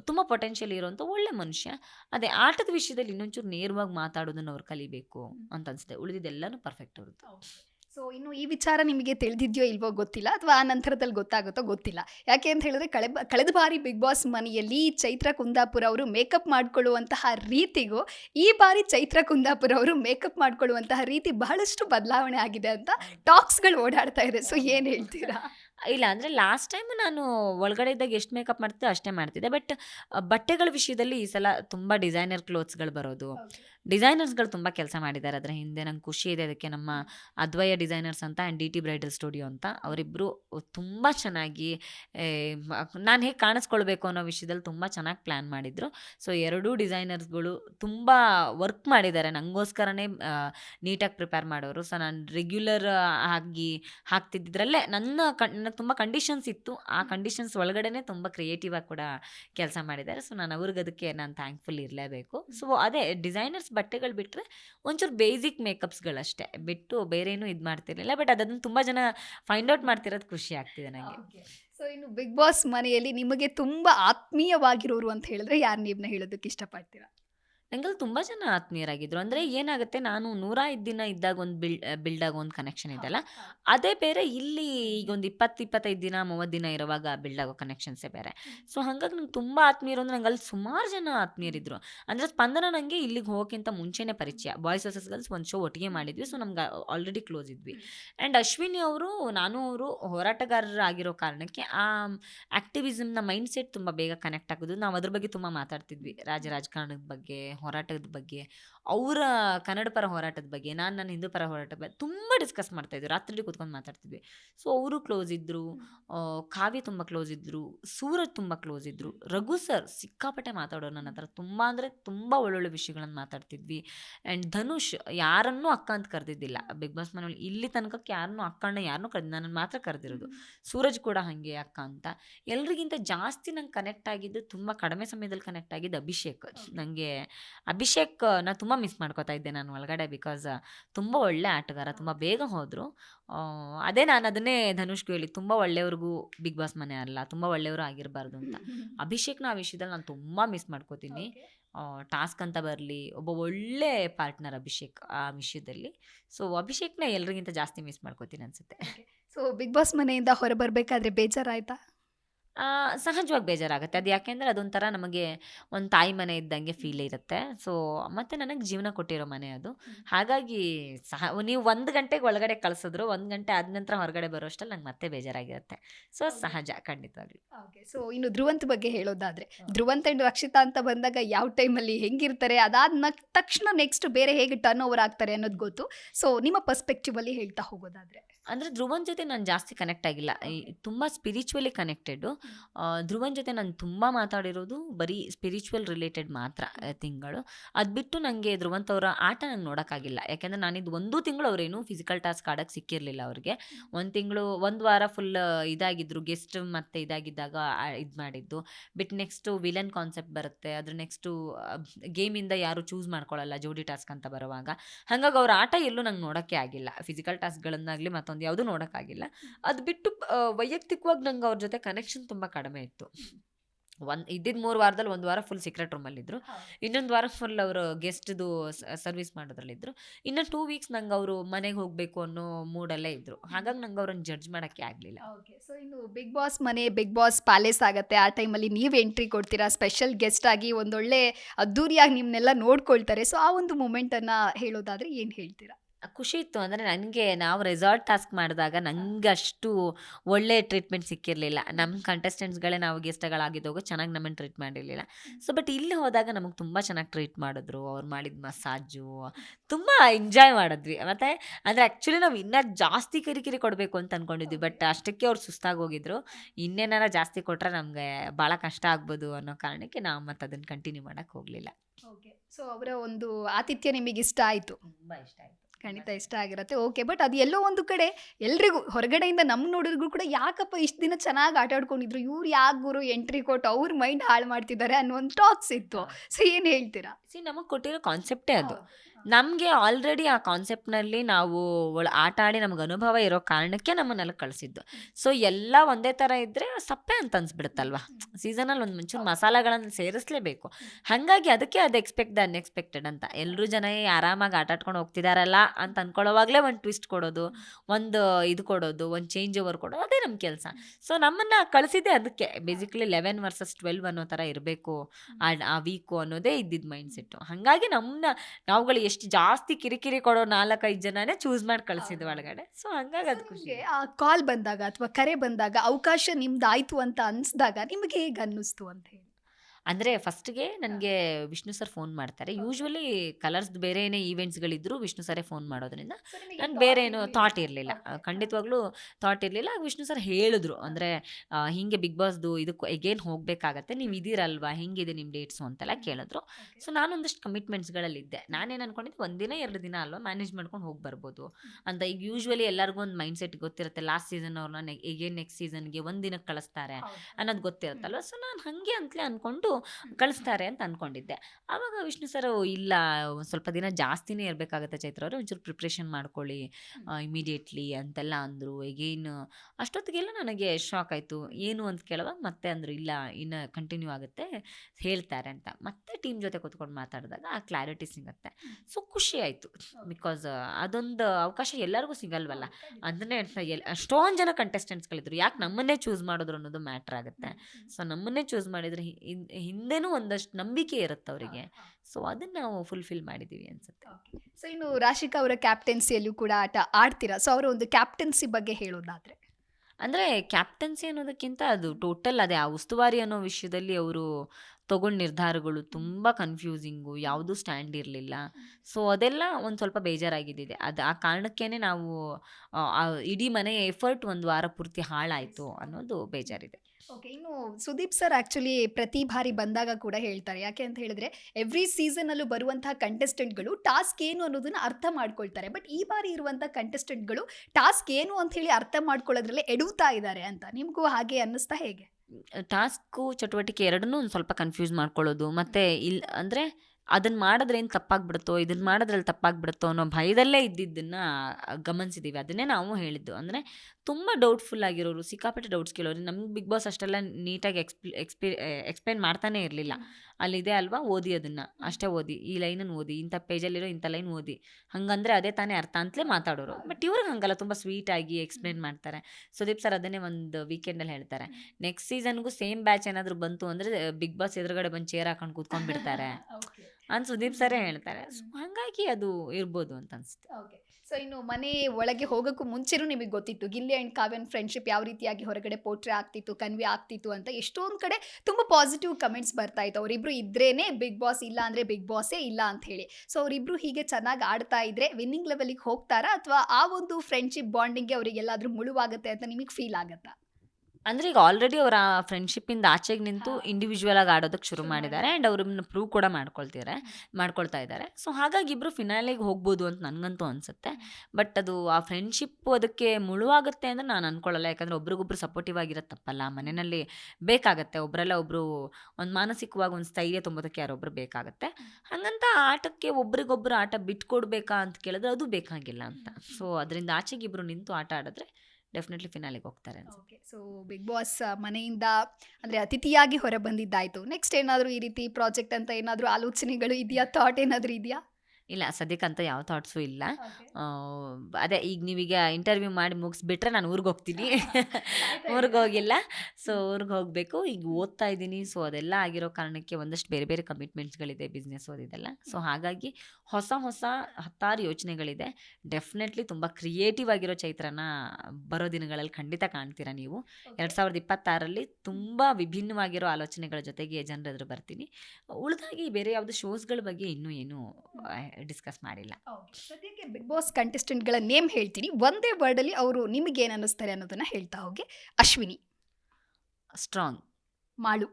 ತುಂಬ ಪೊಟೆನ್ಷಿಯಲ್ ಇರೋವಂಥ ಒಳ್ಳೆ ಮನುಷ್ಯ. ಅದೇ ಆಟದ ವಿಷಯದಲ್ಲಿ ಇನ್ನೊಂಚೂರು ನೇರವಾಗಿ ಮಾತಾಡೋದನ್ನು ಅವ್ರು ಕಲಿಬೇಕು ಅಂತ ಅನ್ಸುತ್ತೆ. ಉಳಿದಿದ್ದೆಲ್ಲನೂ ಪರ್ಫೆಕ್ಟ್ ಇರುತ್ತೆ ಸೊ ಇನ್ನು ಈ ವಿಚಾರ ನಿಮಗೆ ತಿಳಿದಿದೆಯೋ ಇಲ್ವೋ ಗೊತ್ತಿಲ್ಲ ಅಥವಾ ಆ ನಂತರದಲ್ಲಿ ಗೊತ್ತಾಗುತ್ತೋ ಗೊತ್ತಿಲ್ಲ. ಯಾಕೆ ಅಂತ ಹೇಳಿದ್ರೆ ಕಳೆ ಕಳೆದ ಬಾರಿ ಬಿಗ್ ಬಾಸ್ ಮನೆಯಲ್ಲಿ ಚೈತ್ರ ಕುಂದಾಪುರ ಅವರು ಮೇಕಪ್ ಮಾಡಿಕೊಳ್ಳುವಂತಹ ರೀತಿಗೂ ಈ ಬಾರಿ ಚೈತ್ರ ಕುಂದಾಪುರ ಅವರು ಮೇಕಪ್ ಮಾಡಿಕೊಳ್ಳುವಂತಹ ರೀತಿ ಬಹಳಷ್ಟು ಬದಲಾವಣೆ ಆಗಿದೆ ಅಂತ ಟಾಕ್ಸ್ಗಳು ಓಡಾಡ್ತಾ ಇದೆ. ಸೊ ಏನು ಹೇಳ್ತೀರಾ? ಇಲ್ಲ ಅಂದರೆ ಲಾಸ್ಟ್ ಟೈಮ್ ನಾನು ಒಳಗಡೆ ಇದ್ದಾಗ ಎಷ್ಟು ಮೇಕಪ್ ಮಾಡ್ತಿದ್ದೆ ಅಷ್ಟೇ ಮಾಡ್ತಿದ್ದೆ. ಬಟ್ ಬಟ್ಟೆಗಳ ವಿಷಯದಲ್ಲಿ ಈ ಸಲ ತುಂಬ ಡಿಸೈನರ್ ಕ್ಲೋತ್ಸ್ಗಳು ಬರೋದು. ಡಿಸೈನರ್ಸ್ಗಳು ತುಂಬ ಕೆಲಸ ಮಾಡಿದ್ದಾರೆ. ಅದರ ಹಿಂದೆ ನಂಗೆ ಖುಷಿ ಇದೆ. ಅದಕ್ಕೆ ನಮ್ಮ ಅದ್ವಯ ಡಿಸೈನರ್ಸ್ ಅಂತ and D T bridal studio ಅಂತ ಅವರಿಬ್ಬರು ತುಂಬ ಚೆನ್ನಾಗಿ ನಾನು ಹೇಗೆ ಕಾಣಿಸ್ಕೊಳ್ಬೇಕು ಅನ್ನೋ ವಿಷಯದಲ್ಲಿ ತುಂಬ ಚೆನ್ನಾಗಿ ಪ್ಲ್ಯಾನ್ ಮಾಡಿದರು. ಸೊ, ಎರಡೂ ಡಿಸೈನರ್ಸ್ಗಳು ತುಂಬ ವರ್ಕ್ ಮಾಡಿದ್ದಾರೆ. ನನಗೋಸ್ಕರನೇ ನೀಟಾಗಿ ಪ್ರಿಪೇರ್ ಮಾಡೋರು. ಸೊ, ನಾನು ರೆಗ್ಯುಲರ್ ಆಗಿ ಹಾಕ್ತಿದ್ದಿದ್ರಲ್ಲೇ ನನ್ನ ಕಣ್ ನನಗೆ ತುಂಬ ಕಂಡೀಷನ್ಸ್ ಇತ್ತು. ಆ ಕಂಡೀಷನ್ಸ್ ಒಳಗಡೆ ತುಂಬ ಕ್ರಿಯೇಟಿವ್ ಆಗಿ ಕೂಡ ಕೆಲಸ ಮಾಡಿದ್ದಾರೆ. ಸೊ, ನಾನು ಅವ್ರಿಗೆ ಅದಕ್ಕೆ ನಾನು ಥ್ಯಾಂಕ್ಫುಲ್ ಇರಲೇಬೇಕು. ಸೊ, ಅದೇ ಡಿಸೈನರ್ಸ್ ಬಟ್ಟೆಗಳು ಬಿಟ್ಟರೆ ಒಂಚೂರು ಬೇಸಿಕ್ ಮೇಕಪ್ಸ್ಗಳಷ್ಟೇ. ಬಿಟ್ಟು ಬೇರೇನು ಇದು ಮಾಡ್ತಿರಲಿಲ್ಲ, ಬಟ್ ಅದನ್ನು ತುಂಬ ಜನ ಫೈಂಡ್ ಔಟ್ ಮಾಡ್ತಿರೋದು ಖುಷಿ ಆಗ್ತಿದೆ ನನಗೆ ಸೊ ಇನ್ನು ಬಿಗ್ ಬಾಸ್ ಮನೆಯಲ್ಲಿ ನಿಮಗೆ ತುಂಬ ಆತ್ಮೀಯವಾಗಿರೋರು ಅಂತ ಹೇಳಿದ್ರೆ ಯಾರು ನೀವನ್ನ ಹೇಳೋದಕ್ಕೆ ಇಷ್ಟಪಡ್ತೀರಾ? ನಂಗಲ್ಲಿ ತುಂಬ ಜನ ಆತ್ಮೀಯರಾಗಿದ್ರು. ಅಂದರೆ ಏನಾಗುತ್ತೆ ನಾನು ನೂರ ಐದು ದಿನ ಇದ್ದಾಗ ಒಂದು ಬಿಲ್ ಬಿಲ್ಡ್ ಆಗೋ ಒಂದು ಕನೆಕ್ಷನ್ ಇದೆಯಲ್ಲ ಅದೇ ಬೇರೆ ಇಲ್ಲಿ ಈಗ ಒಂದು ಇಪ್ಪತ್ತು ಇಪ್ಪತ್ತೈದು ದಿನ ಮೂವತ್ತು ದಿನ ಇರುವಾಗ ಬಿಲ್ಡ್ ಆಗೋ ಕನೆಕ್ಷನ್ಸೇ ಬೇರೆ. ಸೊ ಹಾಗಾಗಿ ನಂಗೆ ತುಂಬ ಆತ್ಮೀಯರು ಅಂದರೆ ನಂಗೆ ಅಲ್ಲಿ ಸುಮಾರು ಜನ ಆತ್ಮೀಯರಿದ್ರು. ಅಂದರೆ ಸ್ಪಂದನ ನನಗೆ ಇಲ್ಲಿಗೆ ಹೋಗೋಕ್ಕಿಂತ ಮುಂಚೆನೇ ಪರಿಚಯ. ಬಾಯ್ಸ್ ವರ್ಸಸ್ ಗರ್ಲ್ಸ್ ಒಂದು ಶೋ ಒಟ್ಟಿಗೆ ಮಾಡಿದ್ವಿ. ಸೊ ನಮ್ಗೆ ಆಲ್ರೆಡಿ ಕ್ಲೋಸ್ ಇದ್ವಿ. ಆ್ಯಂಡ್ ಅಶ್ವಿನಿ ಅವರು ನಾನು ಅವರು ಹೋರಾಟಗಾರರಾಗಿರೋ ಕಾರಣಕ್ಕೆ ಆ ಆ್ಯಕ್ಟಿವಿಸಮ್ನ ಮೈಂಡ್ ಸೆಟ್ ತುಂಬ ಬೇಗ ಕನೆಕ್ಟ್ ಆಗೋದು. ನಾವು ಅದ್ರ ಬಗ್ಗೆ ತುಂಬ ಮಾತಾಡ್ತಿದ್ವಿ. ರಾಜ ರಾಜಕಾರಣದ ಬಗ್ಗೆ ಹೋರಾಟದ ಬಗ್ಗೆ ಅವರ ಕನ್ನಡ ಪರ ಹೋರಾಟದ ಬಗ್ಗೆ ನಾನು ನನ್ನ ಹಿಂದೂ ಪರ ಹೋರಾಟದ ಬಗ್ಗೆ ತುಂಬ ಡಿಸ್ಕಸ್ ಮಾಡ್ತಾಯಿದ್ರು ರಾತ್ರಿ ಕೂತ್ಕೊಂಡು ಮಾತಾಡ್ತಿದ್ವಿ. ಸೊ ಅವರು ಕ್ಲೋಸ್ ಇದ್ದರು ಕಾವ್ಯ ತುಂಬ ಕ್ಲೋಸ್ ಇದ್ದರು ಸೂರಜ್ ತುಂಬ ಕ್ಲೋಸ್ ಇದ್ದರು ರಘು ಸರ್ ಸಿಕ್ಕಾಪಟ್ಟೆ ಮಾತಾಡೋರು ನನ್ನ ಹತ್ರ. ತುಂಬ ಅಂದರೆ ತುಂಬ ಒಳ್ಳೊಳ್ಳೆ ವಿಷಯಗಳನ್ನು ಮಾತಾಡ್ತಿದ್ವಿ. ಆ್ಯಂಡ್ ಧನುಷ್ ಯಾರನ್ನೂ ಅಕ್ಕ ಅಂತ ಕರೆದಿದ್ದಿಲ್ಲ. ಬಿಗ್ ಬಾಸ್ ಮನೇಲಿ ಇಲ್ಲಿ ತನಕಕ್ಕೆ ಯಾರನ್ನೂ ಅಕ್ಕಣ್ಣ ಯಾರನ್ನೂ ಕರೆದಿ ನನ್ನ ಮಾತ್ರ ಕರೆದಿರೋದು. ಸೂರಜ್ ಕೂಡ ಹಾಗೆ ಅಕ್ಕ ಅಂತ. ಎಲ್ರಿಗಿಂತ ಜಾಸ್ತಿ ನಂಗೆ ಕನೆಕ್ಟ್ ಆಗಿದ್ದು ತುಂಬ ಕಡಿಮೆ ಸಮಯದಲ್ಲಿ ಕನೆಕ್ಟ್ ಆಗಿದ್ದು ಅಭಿಷೇಕ್. ನನಗೆ ಅಭಿಷೇಕ್ ನಾನು ತುಂಬ ಮಿಸ್ ಮಾಡ್ಕೋತಾ ಇದ್ದೆ ನಾನು ಒಳಗಡೆ ಬಿಕಾಸ್ ತುಂಬ ಒಳ್ಳೆ ಆಟಗಾರ ತುಂಬ ಬೇಗ ಹೋದರು. ಅದೇ ನಾನು ಅದನ್ನೇ ಧನುಷ್ಗೂ ಹೇಳಿ ತುಂಬ ಒಳ್ಳೆಯವ್ರಿಗೂ ಬಿಗ್ ಬಾಸ್ ಮನೆ ಅಲ್ಲ ತುಂಬ ಒಳ್ಳೆಯವರು ಆಗಿರಬಾರ್ದು ಅಂತ. ಅಭಿಷೇಕ್ನ ಆ ವಿಷಯದಲ್ಲಿ ನಾನು ತುಂಬ ಮಿಸ್ ಮಾಡ್ಕೋತೀನಿ. ಟಾಸ್ಕ್ ಅಂತ ಬರಲಿ ಒಬ್ಬ ಒಳ್ಳೆ ಪಾರ್ಟ್ನರ್ ಅಭಿಷೇಕ್ ಆ ವಿಷಯದಲ್ಲಿ. ಸೊ ಅಭಿಷೇಕ್ನ ಎಲ್ರಿಗಿಂತ ಜಾಸ್ತಿ ಮಿಸ್ ಮಾಡ್ಕೋತೀನಿ ಅನ್ಸುತ್ತೆ. ಸೊ ಬಿಗ್ ಬಾಸ್ ಮನೆಯಿಂದ ಹೊರಬರ್ಬೇಕಾದ್ರೆ ಬೇಜಾರಾಯ್ತಾ? ಆ, ಸಹಜವಾಗಿ ಬೇಜಾರಾಗುತ್ತೆ. ಅದು ಯಾಕೆಂದರೆ ಅದೊಂಥರ ನಮಗೆ ಒಂದು ತಾಯಿ ಮನೆ ಇದ್ದಂಗೆ ಫೀಲ್ ಇರುತ್ತೆ. ಸೊ ಮತ್ತು ನನಗೆ ಜೀವನ ಕೊಟ್ಟಿರೋ ಮನೆ ಅದು. ಹಾಗಾಗಿ ಸಹ ನೀವು ಒಂದು ಗಂಟೆಗೆ ಒಳಗಡೆ ಕಳಿಸಿದ್ರು ಒಂದು ಗಂಟೆ ಆದ ನಂತರ ಹೊರಗಡೆ ಬರೋಷ್ಟಲ್ಲಿ ನಂಗೆ ಮತ್ತೆ ಬೇಜಾರಾಗಿರುತ್ತೆ. ಸೊ ಸಹಜ ಖಂಡಿತವಾಗಿ ಓಕೆ ಸೊ ಇನ್ನು ಧ್ರುವಂತ ಬಗ್ಗೆ ಹೇಳೋದಾದ್ರೆ ಧ್ರುವಂತ ಅಂಡ್ ರಕ್ಷಿತಾ ಅಂತ ಬಂದಾಗ ಯಾವ ಟೈಮಲ್ಲಿ ಹೆಂಗಿರ್ತಾರೆ? ಅದಾದ ತಕ್ಷಣ ನೆಕ್ಸ್ಟ್ ಬೇರೆ ಹೇಗೆ ಟರ್ನ್ ಓವರ್ ಆಗ್ತಾರೆ ಅನ್ನೋದು ಗೊತ್ತು. ಸೊ ನಿಮ್ಮ ಪರ್ಸ್ಪೆಕ್ಟಿವ್ ಅಲ್ಲಿ ಹೇಳ್ತಾ ಹೋಗೋದಾದ್ರೆ. ಅಂದರೆ ಧ್ರುವನ್ ಜೊತೆ ನಾನು ಜಾಸ್ತಿ ಕನೆಕ್ಟ್ ಆಗಿಲ್ಲ. ತುಂಬ ಸ್ಪಿರಿಚುವಲಿ ಕನೆಕ್ಟೆಡು ಧ್ರುವನ್ ಜೊತೆ ನಾನು ತುಂಬ ಮಾತಾಡಿರೋದು ಬರೀ ಸ್ಪಿರಿಚುವಲ್ ರಿಲೇಟೆಡ್ ಮಾತ್ರ ತಿಂಗಳು. ಅದು ಬಿಟ್ಟು ನನಗೆ ಧ್ರುವಂತ ಅವರ ಆಟ ನಂಗೆ ನೋಡೋಕ್ಕಾಗಿಲ್ಲ. ಯಾಕೆಂದರೆ ನಾನಿದು ಒಂದು ತಿಂಗಳು ಅವರೇನು ಫಿಸಿಕಲ್ ಟಾಸ್ಕ್ ಆಡೋಕ್ಕೆ ಸಿಕ್ಕಿರಲಿಲ್ಲ ಅವ್ರಿಗೆ. ಒಂದು ತಿಂಗಳು ಒಂದು ವಾರ ಫುಲ್ ಇದಾಗಿದ್ರು ಗೆಸ್ಟ್ ಮತ್ತು ಇದಾಗಿದ್ದಾಗ ಇದು ಮಾಡಿದ್ದು. ಬಿಟ್ಟು ನೆಕ್ಸ್ಟು ವಿಲನ್ ಕಾನ್ಸೆಪ್ಟ್ ಬರುತ್ತೆ. ಅದ್ರ ನೆಕ್ಸ್ಟು ಗೇಮಿಂದ ಯಾರು ಚೂಸ್ ಮಾಡ್ಕೊಳ್ಳಲ್ಲ ಜೋಡಿ ಟಾಸ್ಕ್ ಅಂತ ಬರುವಾಗ. ಹಾಗಾಗಿ ಅವ್ರ ಆಟ ಎಲ್ಲೂ ನಂಗೆ ನೋಡೋಕ್ಕೆ ಆಗಿಲ್ಲ. ಫಿಸಿಕಲ್ ಟಾಸ್ಕ್ಗಳನ್ನಾಗಲಿ ಮತ್ತೊಂದು ಯಾವುದೂ ನೋಡೋಕ್ಕಾಗಿಲ್ಲ. ಅದು ಬಿಟ್ಟು ವೈಯಕ್ತಿಕವಾಗಿ ನಂಗೆ ಅವ್ರ ಜೊತೆ ಕನೆಕ್ಷನ್ ತುಂಬ ಕಡಿಮೆ ಇತ್ತು. ಒಂದು ಇದ್ದಿದ್ದು ಮೂರು ವಾರದಲ್ಲಿ ಒಂದು ವಾರ ಫುಲ್ ಸೀಕ್ರೆಟ್ ರೂಮಲ್ಲಿದ್ದರು ಇನ್ನೊಂದು ವಾರ ಫುಲ್ ಅವರು ಗೆಸ್ಟ್ದು ಸರ್ವಿಸ್ ಮಾಡೋದ್ರಲ್ಲಿದ್ದರು ಇನ್ನು ಟೂ ವೀಕ್ಸ್ ನಂಗೆ ಅವರು ಮನೆಗೆ ಹೋಗಬೇಕು ಅನ್ನೋ ಮೂಡಲ್ಲೇ ಇದ್ದರು ಹಾಗಾಗಿ ನಂಗೆ ಅವ್ರನ್ನ ಜಡ್ಜ್ ಮಾಡೋಕ್ಕೆ ಆಗಲಿಲ್ಲ. ಓಕೆ ಸೊ ಇನ್ನು ಬಿಗ್ ಬಾಸ್ ಮನೆ ಬಿಗ್ ಬಾಸ್ ಪ್ಯಾಲೇಸ್ ಆಗುತ್ತೆ. ಆ ಟೈಮಲ್ಲಿ ನೀವು ಎಂಟ್ರಿ ಕೊಡ್ತೀರಾ? ಸ್ಪೆಷಲ್ ಗೆಸ್ಟ್ ಆಗಿ ಒಂದೊಳ್ಳೆ ಅದ್ದೂರಿಯಾಗಿ ನಿಮ್ಮನ್ನೆಲ್ಲ ನೋಡ್ಕೊಳ್ತಾರೆ. ಸೊ ಆ ಒಂದು ಮೂಮೆಂಟನ್ನು ಹೇಳೋದಾದರೆ ಏನು ಹೇಳ್ತೀರಾ? ಖುಷಿ ಇತ್ತು. ಅಂದರೆ ನನಗೆ ನಾವು ರೆಸಾರ್ಟ್ ಟಾಸ್ಕ್ ಮಾಡಿದಾಗ ನಂಗೆ ಅಷ್ಟು ಒಳ್ಳೆ ಟ್ರೀಟ್ಮೆಂಟ್ ಸಿಕ್ಕಿರಲಿಲ್ಲ. ನಮ್ಮ ಕಂಟೆಸ್ಟೆಂಟ್ಸ್ಗಳೇ ನಾವು ಗೆಸ್ಟ್ಗಳಾಗಿದ್ದೋಗ ಚೆನ್ನಾಗಿ ನಮ್ಮನ್ನು ಟ್ರೀಟ್ ಮಾಡಿರಲಿಲ್ಲ. ಸೊ ಬಟ್ ಇಲ್ಲಿ ಹೋದಾಗ ನಮಗೆ ತುಂಬ ಚೆನ್ನಾಗಿ ಟ್ರೀಟ್ ಮಾಡಿದ್ರು. ಅವ್ರು ಮಾಡಿದ ಮಸಾಜು ತುಂಬ ಎಂಜಾಯ್ ಮಾಡಿದ್ವಿ. ಮತ್ತು ಅಂದರೆ ಆ್ಯಕ್ಚುಲಿ ನಾವು ಇನ್ನೂ ಜಾಸ್ತಿ ಕಿರಿಕಿರಿ ಕೊಡಬೇಕು ಅಂತ ಅಂದ್ಕೊಂಡಿದ್ವಿ ಬಟ್ ಅಷ್ಟಕ್ಕೆ ಅವ್ರು ಸುಸ್ತಾಗಿ ಹೋಗಿದ್ರು. ಇನ್ನೇನಾರ ಜಾಸ್ತಿ ಕೊಟ್ಟರೆ ನಮಗೆ ಭಾಳ ಕಷ್ಟ ಆಗ್ಬೋದು ಅನ್ನೋ ಕಾರಣಕ್ಕೆ ನಾವು ಮತ್ತೆ ಅದನ್ನು ಕಂಟಿನ್ಯೂ ಮಾಡೋಕ್ಕೆ ಹೋಗಲಿಲ್ಲ. ಓಕೆ ಸೊ ಅವರ ಒಂದು ಆತಿಥ್ಯ ನಿಮಗೆ ಇಷ್ಟ ಆಯಿತು. ತುಂಬ ಇಷ್ಟ ಆಯಿತು. ಖಂಡಿತ ಇಷ್ಟ ಆಗಿರುತ್ತೆ. ಓಕೆ ಬಟ್ ಅದು ಎಲ್ಲೋ ಒಂದು ಕಡೆ ಎಲ್ರಿಗೂ ಹೊರಗಡೆಯಿಂದ ನಮ್ಮ ನೋಡಿದ್ರು ಕೂಡ ಯಾಕಪ್ಪ ಇಷ್ಟು ದಿನ ಚೆನ್ನಾಗಿ ಆಟ ಆಡ್ಕೊಂಡಿದ್ರು? ಇವ್ರು ಯಾಕೆ ಗುರು ಎಂಟ್ರಿ ಕೊಟ್ಟು ಅವ್ರ ಮೈಂಡ್ ಹಾಳು ಮಾಡ್ತಿದ್ದಾರೆ ಅನ್ನೋ ಒಂದು ಟಾಕ್ಸ್ ಇತ್ತು. ಸೊ ಏನು ಹೇಳ್ತೀರಾ? ಸಿ ನಮಗೆ ಕೊಟ್ಟಿರೋ ಕಾನ್ಸೆಪ್ಟೇ ಅದು. ನಮಗೆ ಆಲ್ರೆಡಿ ಆ ಕಾನ್ಸೆಪ್ಟ್ನಲ್ಲಿ ನಾವು ಒಳ ಆಟ ಆಡಿ ನಮ್ಗೆ ಅನುಭವ ಇರೋ ಕಾರಣಕ್ಕೆ ನಮ್ಮನ್ನ ಅಲ್ಲಿ ಕಳಿಸಿದ್ದು. ಸೊ ಎಲ್ಲ ಒಂದೇ ಥರ ಇದ್ದರೆ ಸಪ್ಪೆ ಅಂತ ಅನ್ಸ್ಬಿಡುತ್ತಲ್ವ? ಸೀಸನಲ್ಲಿ ಒಂದು ಮುಂಚೂರು ಮಸಾಲೆಗಳನ್ನು ಸೇರಿಸಲೇಬೇಕು. ಹಾಗಾಗಿ ಅದಕ್ಕೆ ಅದು ಎಕ್ಸ್ಪೆಕ್ಟ್ ದ ಅನ್ಎಕ್ಸ್ಪೆಕ್ಟೆಡ್ ಅಂತ. ಎಲ್ಲರೂ ಜನ ಏ ಆರಾಮಾಗಿ ಆಟ ಆಡ್ಕೊಂಡು ಹೋಗ್ತಿದಾರಲ್ಲ ಅಂತ ಅನ್ಕೊಳ್ಳೋವಾಗಲೇ ಒಂದು ಟ್ವಿಸ್ಟ್ ಕೊಡೋದು ಒಂದು ಇದು ಕೊಡೋದು ಒಂದು ಚೇಂಜ್ ಓವರ್ ಕೊಡೋದು ಅದೇ ನಮ್ಮ ಕೆಲಸ. ಸೊ ನಮ್ಮನ್ನು ಕಳಿಸಿದ್ದೆ ಅದಕ್ಕೆ. ಬೇಸಿಕಲಿ ಲೆವೆನ್ ವರ್ಸಸ್ ಟ್ವೆಲ್ವ್ ಅನ್ನೋ ಥರ ಇರಬೇಕು. ಆ ಆ ವೀಕು ಅನ್ನೋದೇ ಇದ್ದಿದ್ದು ಮೈಂಡ್ ಸೆಟ್ಟು ಹಾಗಾಗಿ ನಮ್ಮನ್ನ ನಾವುಗಳು ಎಷ್ಟು ಜಾಸ್ತಿ ಕಿರಿಕಿರಿ ಕೊಡೋ ನಾಲ್ಕೈದು ಜನನೇ ಚೂಸ್ ಮಾಡಿ ಕಳಿಸಿದ್ವಿ ಒಳಗಡೆ. ಸೊ ಹಂಗಾಗಿ ಅದು ಖುಷಿ. ನಿಮ್ಗೆ ಆ ಕಾಲ್ ಬಂದಾಗ ಅಥವಾ ಕರೆ ಬಂದಾಗ ಅವಕಾಶ ನಿಮ್ದು ಆಯ್ತು ಅಂತ ಅನ್ಸ್ದಾಗ ನಿಮ್ಗೆ ಹೇಗೆ ಅನ್ನಿಸ್ತು ಅಂತ ಹೇಳಿ. ಅಂದರೆ ಫಸ್ಟ್ಗೆ ನನಗೆ ವಿಷ್ಣು ಸರ್ ಫೋನ್ ಮಾಡ್ತಾರೆ. ಯೂಶ್ವಲಿ ಕಲರ್ಸ್ದು ಬೇರೆ ಏನೇ ಈವೆಂಟ್ಸ್ಗಳಿದ್ರು ವಿಷ್ಣು ಸರೇ ಫೋನ್ ಮಾಡೋದ್ರಿಂದ. ನಾನು ಬೇರೆ ಏನು ಥಾಟ್ ಇರಲಿಲ್ಲ. ಖಂಡಿತವಾಗ್ಲೂ ಥಾಟ್ ಇರಲಿಲ್ಲ. ವಿಷ್ಣು ಸರ್ ಹೇಳಿದ್ರು. ಅಂದರೆ ಹೀಗೆ ಬಿಗ್ ಬಾಸ್ದು ಇದಕ್ಕೆ ಎಗೇನ್ ಹೋಗಬೇಕಾಗತ್ತೆ. ನೀವು ಇದ್ದೀರಲ್ವಾ? ಹೆಂಗಿದೆ ನಿಮ್ಮ ಡೇಟ್ಸು ಅಂತೆಲ್ಲ ಕೇಳಿದ್ರು. ಸೊ ನಾನೊಂದಷ್ಟು ಕಮಿಟ್ಮೆಂಟ್ಸ್ಗಳಲ್ಲಿದ್ದೆ ನಾನೇನು ಅನ್ಕೊಂಡಿದ್ದೆ? ಒಂದಿನ ಎರಡು ದಿನ ಅಲ್ವಾ ಮ್ಯಾನೇಜ್ ಮಾಡ್ಕೊಂಡು ಹೋಗಿ ಬರ್ಬೋದು. ಅಂತ ಈಗ ಯೂಶ್ವಲಿ ಎಲ್ಲರಿಗೂ ಒಂದು ಮೈಂಡ್ ಸೆಟ್ ಗೊತ್ತಿರುತ್ತೆ. ಲಾಸ್ಟ್ ಸೀಸನ್ ಅವ್ರನ್ನ ಎಗೇನ್ ನೆಕ್ಸ್ಟ್ ಸೀಸನ್ಗೆ ಒಂದು ದಿನಕ್ಕೆ ಕಳಿಸ್ತಾರೆ ಅನ್ನೋದು ಗೊತ್ತಿರುತ್ತಲ್ವ? ಸೊ ನಾನು ಹಾಗೆ ಅಂತಲೇ ಅಂದ್ಕೊಂಡು ಕಳಿಸ್ತಾರೆ ಅಂತ ಅಂದ್ಕೊಂಡಿದ್ದೆ ಆವಾಗ ವಿಷ್ಣು ಸರ್ ಇಲ್ಲ ಒಂದು ಸ್ವಲ್ಪ ದಿನ ಜಾಸ್ತಿನೇ ಇರಬೇಕಾಗತ್ತೆ ಚೈತ್ರ ಅವರು ಒಂಚೂರು ಪ್ರಿಪ್ರೇಷನ್ ಮಾಡ್ಕೊಳ್ಳಿ ಇಮಿಡಿಯೇಟ್ಲಿ ಅಂತೆಲ್ಲ ಅಂದರು. ಎಗೇನ್ ಅಷ್ಟೊತ್ತಿಗೆಲ್ಲ ನನಗೆ ಶಾಕ್ ಆಯಿತು. ಏನು ಅಂತ ಕೇಳುವಾಗ ಮತ್ತೆ ಅಂದರು ಇಲ್ಲ ಇನ್ನು ಕಂಟಿನ್ಯೂ ಆಗುತ್ತೆ ಹೇಳ್ತಾರೆ ಅಂತ. ಮತ್ತೆ ಟೀಮ್ ಜೊತೆ ಕೂತ್ಕೊಂಡು ಮಾತಾಡಿದಾಗ ಆ ಕ್ಲಾರಿಟಿ ಸಿಗುತ್ತೆ. ಸೊ ಖುಷಿ ಆಯಿತು. ಬಿಕಾಸ್ ಅದೊಂದು ಅವಕಾಶ ಎಲ್ಲರಿಗೂ ಸಿಗಲ್ವಲ್ಲ. ಅದನ್ನೇ ಎಲ್ ಅಷ್ಟೊಂದು ಜನ ಕಂಟೆಸ್ಟೆಂಟ್ಸ್ಗಳಿದ್ರು ಯಾಕೆ ನಮ್ಮನ್ನೇ ಚೂಸ್ ಮಾಡಿದ್ರು ಅನ್ನೋದು ಮ್ಯಾಟ್ರ್ ಆಗುತ್ತೆ. ಸೊ ನಮ್ಮನ್ನೇ ಚೂಸ್ ಮಾಡಿದರೆ ಹಿಂದೆನೂ ಒಂದಷ್ಟು ನಂಬಿಕೆ ಇರುತ್ತೆ ಅವರಿಗೆ. ಸೊ ಅದನ್ನು ನಾವು ಫುಲ್ಫಿಲ್ ಮಾಡಿದ್ದೀವಿ ಅನ್ಸುತ್ತೆ. ಸೊ ಇನ್ನು ರಾಶಿಕಾ ಅವರ ಕ್ಯಾಪ್ಟೆನ್ಸಿಯಲ್ಲೂ ಕೂಡ ಆಟ ಆಡ್ತೀರಾ? ಸೊ ಅವರ ಒಂದು ಕ್ಯಾಪ್ಟೆನ್ಸಿ ಬಗ್ಗೆ ಹೇಳೋದಾದ್ರೆ. ಅಂದರೆ ಕ್ಯಾಪ್ಟನ್ಸಿ ಅನ್ನೋದಕ್ಕಿಂತ ಅದು ಟೋಟಲ್ ಅದೇ ಆ ಉಸ್ತುವಾರಿ ಅನ್ನೋ ವಿಷಯದಲ್ಲಿ ಅವರು ತಗೊಂಡ ನಿರ್ಧಾರಗಳು ತುಂಬ ಕನ್ಫ್ಯೂಸಿಂಗು ಯಾವುದೂ ಸ್ಟ್ಯಾಂಡ್ ಇರಲಿಲ್ಲ. ಸೊ ಅದೆಲ್ಲ ಒಂದು ಸ್ವಲ್ಪ ಬೇಜಾರಾಗಿದ್ದಿದೆ. ಅದು ಆ ಕಾರಣಕ್ಕೇ ನಾವು ಇಡೀ ಮನೆಯ ಎಫರ್ಟ್ ಒಂದು ವಾರ ಪೂರ್ತಿ ಹಾಳಾಯಿತು ಅನ್ನೋದು ಬೇಜಾರಿದೆ. ಓಕೆ ಇನ್ನು ಸುದೀಪ್ ಸರ್ ಆಕ್ಚುಲಿ ಪ್ರತಿ ಬಾರಿ ಬಂದಾಗ ಕೂಡ ಹೇಳ್ತಾರೆ. ಯಾಕೆ ಅಂತ ಹೇಳಿದ್ರೆ ಎವ್ರಿ ಸೀಸನ್ ಅಲ್ಲೂ ಬರುವಂತಹ ಕಂಟೆಸ್ಟೆಂಟ್ಗಳು ಟಾಸ್ಕ್ ಏನು ಅನ್ನೋದನ್ನ ಅರ್ಥ ಮಾಡ್ಕೊಳ್ತಾರೆ. ಬಟ್ ಈ ಬಾರಿ ಇರುವಂತಹ ಕಂಟೆಸ್ಟೆಂಟ್ಗಳು ಟಾಸ್ಕ್ ಏನು ಅಂತ ಹೇಳಿ ಅರ್ಥ ಮಾಡ್ಕೊಳ್ಳೋದ್ರಲ್ಲೇ ಎಡುತ್ತಾ ಇದ್ದಾರೆ ಅಂತ. ನಿಮಗೂ ಹಾಗೆ ಅನ್ನಿಸ್ತಾ ಹೇಗೆ? ಟಾಸ್ಕು ಚಟುವಟಿಕೆ ಎರಡನ್ನೂ ಒಂದು ಸ್ವಲ್ಪ ಕನ್ಫ್ಯೂಸ್ ಮಾಡ್ಕೊಳ್ಳೋದು. ಮತ್ತೆ ಇಲ್ಲಿ ಅಂದರೆ ಅದನ್ನು ಮಾಡಿದ್ರೆ ಏನು ತಪ್ಪಾಗ್ಬಿಡುತ್ತೋ ಇದನ್ನು ಮಾಡಿದ್ರಲ್ಲಿ ತಪ್ಪಾಗ್ಬಿಡುತ್ತೋ ಅನ್ನೋ ಭಯದಲ್ಲೇ ಇದ್ದಿದ್ದನ್ನು ಗಮನಿಸಿದ್ದೀವಿ ಅದನ್ನೇ ನಾವು ಹೇಳಿದ್ದು. ಅಂದರೆ ತುಂಬ ಡೌಟ್ಫುಲ್ ಆಗಿರೋರು ಸಿಕ್ಕಾಪಟ್ಟೆ ಡೌಟ್ಸ್ ಕೇಳೋರು. ನಮ್ಗೆ ಬಿಗ್ ಬಾಸ್ ಅಷ್ಟೆಲ್ಲ ನೀಟಾಗಿ ಎಕ್ಸ್ಪ್ಲಿ ಎಕ್ಸ್ಪಿ ಎಕ್ಸ್ಪ್ಲೇನ್ ಮಾಡ್ತಾನೆ ಇರಲಿಲ್ಲ. ಅಲ್ಲಿದೆ ಅಲ್ವಾ? ಓದಿ ಅದನ್ನು. ಅಷ್ಟೇ ಓದಿ. ಈ ಲೈನನ್ನು ಓದಿ. ಇಂಥ ಪೇಜಲ್ಲಿರೋ ಇಂಥ ಲೈನ್ ಓದಿ. ಹಂಗಂದ್ರೆ ಅದೇ ತಾನೇ ಅರ್ಥ ಅಂತಲೇ ಮಾತಾಡೋರು. ಬಟ್ ಇವ್ರಿಗೆ ಹಂಗಲ್ಲ. ತುಂಬ ಸ್ವೀಟಾಗಿ ಎಕ್ಸ್ಪ್ಲೇನ್ ಮಾಡ್ತಾರೆ. ಸುದೀಪ್ ಸರ್ ಅದನ್ನೇ ಒಂದು ವೀಕೆಂಡಲ್ಲಿ ಹೇಳ್ತಾರೆ. ನೆಕ್ಸ್ಟ್ ಸೀಸನ್ಗೂ ಸೇಮ್ ಬ್ಯಾಚ್ ಏನಾದರೂ ಬಂತು ಅಂದರೆ ಬಿಗ್ ಬಾಸ್ ಎದುರುಗಡೆ ಬಂದು ಚೇರ್ ಹಾಕೊಂಡು ಕೂತ್ಕೊಂಡ್ಬಿಡ್ತಾರೆ ಅಂತ ಸುದೀಪ್ ಸರೇ ಹೇಳ್ತಾರೆ. ಸೊ ಹಾಗಾಗಿ ಅದು ಇರ್ಬೋದು ಅಂತ ಅನ್ಸುತ್ತೆ. ಓಕೆ ಸೊ ಇನ್ನು ಮನೆ ಒಳಗೆ ಹೋಗೋಕ್ಕೂ ಮುಂಚೆನೂ ನಿಮಗೆ ಗೊತ್ತಿತ್ತು, ಗಿಲ್ಲಿ ಆ್ಯಂಡ್ ಕಾವ್ಯನ್ ಫ್ರೆಂಡ್ಶಿಪ್ ಯಾವ ರೀತಿಯಾಗಿ ಹೊರಗಡೆ ಪೋಟ್ರೆ ಆಗ್ತಿತ್ತು ಕನ್ವೆ ಆಗ್ತಿತ್ತು ಅಂತ ಎಷ್ಟೊಂದು ಕಡೆ ತುಂಬ ಪಾಸಿಟಿವ್ ಕಮೆಂಟ್ಸ್ ಬರ್ತಾ ಇತ್ತು. ಅವರಿಬ್ರು ಇದ್ರೇನೆ ಬಿಗ್ ಬಾಸ್ ಇಲ್ಲ ಅಂದರೆ ಬಿಗ್ ಬಾಸೇ ಇಲ್ಲ ಅಂತ ಹೇಳಿ. ಸೊ ಅವರಿಬ್ರು ಹೀಗೆ ಚೆನ್ನಾಗಿ ಆಡ್ತಾ ಇದ್ರೆ ವಿನ್ನಿಂಗ್ ಲೆವೆಲಿಗೆ ಹೋಗ್ತಾರಾ ಅಥವಾ ಆ ಒಂದು ಫ್ರೆಂಡ್ಶಿಪ್ ಬಾಂಡಿಂಗ್ಗೆ ಅವರಿಗೆಲ್ಲಾದ್ರೂ ಮುಳುವಾಗುತ್ತೆ ಅಂತ ನಿಮಗೆ ಫೀಲ್ ಆಗುತ್ತಾ? ಅಂದರೆ ಈಗ ಆಲ್ರೆಡಿ ಅವರ ಫ್ರೆಂಡ್ಶಿಪ್ಪಿಂದ ಆಚೆಗೆ ನಿಂತು ಇಂಡಿವಿಜುವಲ್ ಆಗಿ ಆಡೋದಕ್ಕೆ ಶುರು ಮಾಡಿದ್ದಾರೆ ಆ್ಯಂಡ್ ಅವ್ರನ್ನ ಪ್ರೂವ್ ಕೂಡ ಮಾಡ್ಕೊಳ್ತಿದ್ದಾರೆ ಮಾಡ್ಕೊಳ್ತಾ ಇದ್ದಾರೆ. ಸೊ ಹಾಗಾಗಿ ಇಬ್ಬರು ಫಿನಾಲೆಗೆ ಹೋಗ್ಬೋದು ಅಂತ ನನಗಂತೂ ಅನಿಸುತ್ತೆ. ಬಟ್ ಅದು ಆ ಫ್ರೆಂಡ್ಶಿಪ್ ಅದಕ್ಕೆ ಮುಳುವಾಗುತ್ತೆ ಅಂದ್ರೆ ನಾನು ಅನ್ಕೊಳ್ಳಲ್ಲ. ಯಾಕಂದರೆ ಒಬ್ರಿಗೊಬ್ರು ಸಪೋರ್ಟಿವ್ ಆಗಿರೋ ತಪ್ಪಲ್ಲ. ಮನೆಯಲ್ಲಿ ಬೇಕಾಗತ್ತೆ. ಒಬ್ಬರೆಲ್ಲ ಒಬ್ಬರು ಒಂದು ಮಾನಸಿಕವಾಗಿ ಒಂದು ಸ್ಥೈರ್ಯ ತುಂಬೋದಕ್ಕೆ ಯಾರೊಬ್ರು ಬೇಕಾಗತ್ತೆ. ಹಾಗಂತ ಆಟಕ್ಕೆ ಒಬ್ರಿಗೊಬ್ರು ಆಟ ಬಿಟ್ಕೊಡ್ಬೇಕಾ ಅಂತ ಕೇಳಿದ್ರೆ ಅದು ಬೇಕಾಗಿಲ್ಲ ಅಂತ. ಸೊ ಅದರಿಂದ ಆಚೆಗೆ ಇಬ್ಬರು ನಿಂತು ಆಟ ಆಡಿದ್ರೆ ಡೆಫಿನೆಟ್ಲಿ ಫಿನಾಲಿಗೆ ಹೋಗ್ತಾರೆ ಓಕೆ ಸೊ ಬಿಗ್ ಬಾಸ್ ಮನೆಯಿಂದ, ಅಂದರೆ ಅತಿಥಿಯಾಗಿ ಹೊರ ಬಂದಿದ್ದಾಯಿತು ನೆಕ್ಸ್ಟ್ ಏನಾದರೂ ಈ ರೀತಿ ಪ್ರಾಜೆಕ್ಟ್ ಅಂತ ಏನಾದರೂ ಆಲೋಚನೆಗಳು ಇದೆಯಾ? ಥಾಟ್ ಏನಾದರೂ ಇದೆಯಾ? ಇಲ್ಲ ಸದ್ಯಕ್ಕಂತ ಯಾವ ಥಾಟ್ಸು ಇಲ್ಲ. ಅದೇ ಈಗ ನೀವೀಗ ಇಂಟರ್ವ್ಯೂ ಮಾಡಿ ಮುಗಿಸ್ಬಿಟ್ರೆ ನಾನು ಊರಿಗೆ ಹೋಗ್ತೀನಿ. ಊರಿಗೆ ಹೋಗಿಲ್ಲ. ಸೊ ಊರಿಗೆ ಹೋಗಬೇಕು. ಈಗ ಓದ್ತಾ ಇದ್ದೀನಿ. ಸೊ ಅದೆಲ್ಲ ಆಗಿರೋ ಕಾರಣಕ್ಕೆ ಒಂದಷ್ಟು ಬೇರೆ ಬೇರೆ ಕಮಿಟ್ಮೆಂಟ್ಸ್ಗಳಿದೆ ಬಿಸ್ನೆಸ್ ಓದಿದೆಲ್ಲ ಸೊ ಹಾಗಾಗಿ ಹೊಸ ಹೊಸ ಹತ್ತಾರು ಯೋಚನೆಗಳಿದೆ. ಡೆಫಿನೆಟ್ಲಿ ತುಂಬ ಕ್ರಿಯೇಟಿವ್ ಆಗಿರೋ ಚೈತ್ರನ ಬರೋ ದಿನಗಳಲ್ಲಿ ಖಂಡಿತ ಕಾಣ್ತೀರಾ ನೀವು. ಎರಡು ಸಾವಿರದ ಇಪ್ಪತ್ತಾರಲ್ಲಿ ತುಂಬ ವಿಭಿನ್ನವಾಗಿರೋ ಆಲೋಚನೆಗಳ ಜೊತೆಗೆ ಜನರ ಎದುರು ಬರ್ತೀನಿ. ಉಳಿದಾಗಿ ಬೇರೆ ಯಾವುದು ಶೋಸ್ಗಳ ಬಗ್ಗೆ ಇನ್ನೂ ಏನು ಡಿಸ್ಕಸ್ ಮಾಡಿಲ್ಲ. ಸದ್ಯಕ್ಕೆ ಬಿಗ್ ಬಾಸ್ ಕಂಟೆಸ್ಟೆಂಟ್ಗಳ ನೇಮ್ ಹೇಳ್ತೀನಿ. ಒಂದೇ ವರ್ಡಲ್ಲಿ ಅವರು ನಿಮಗೆ ಏನು ಅನ್ನಿಸ್ತಾರೆ ಅನ್ನೋದನ್ನ ಹೇಳ್ತಾ ಹೋಗಿ. Ashwini. Strong Malu.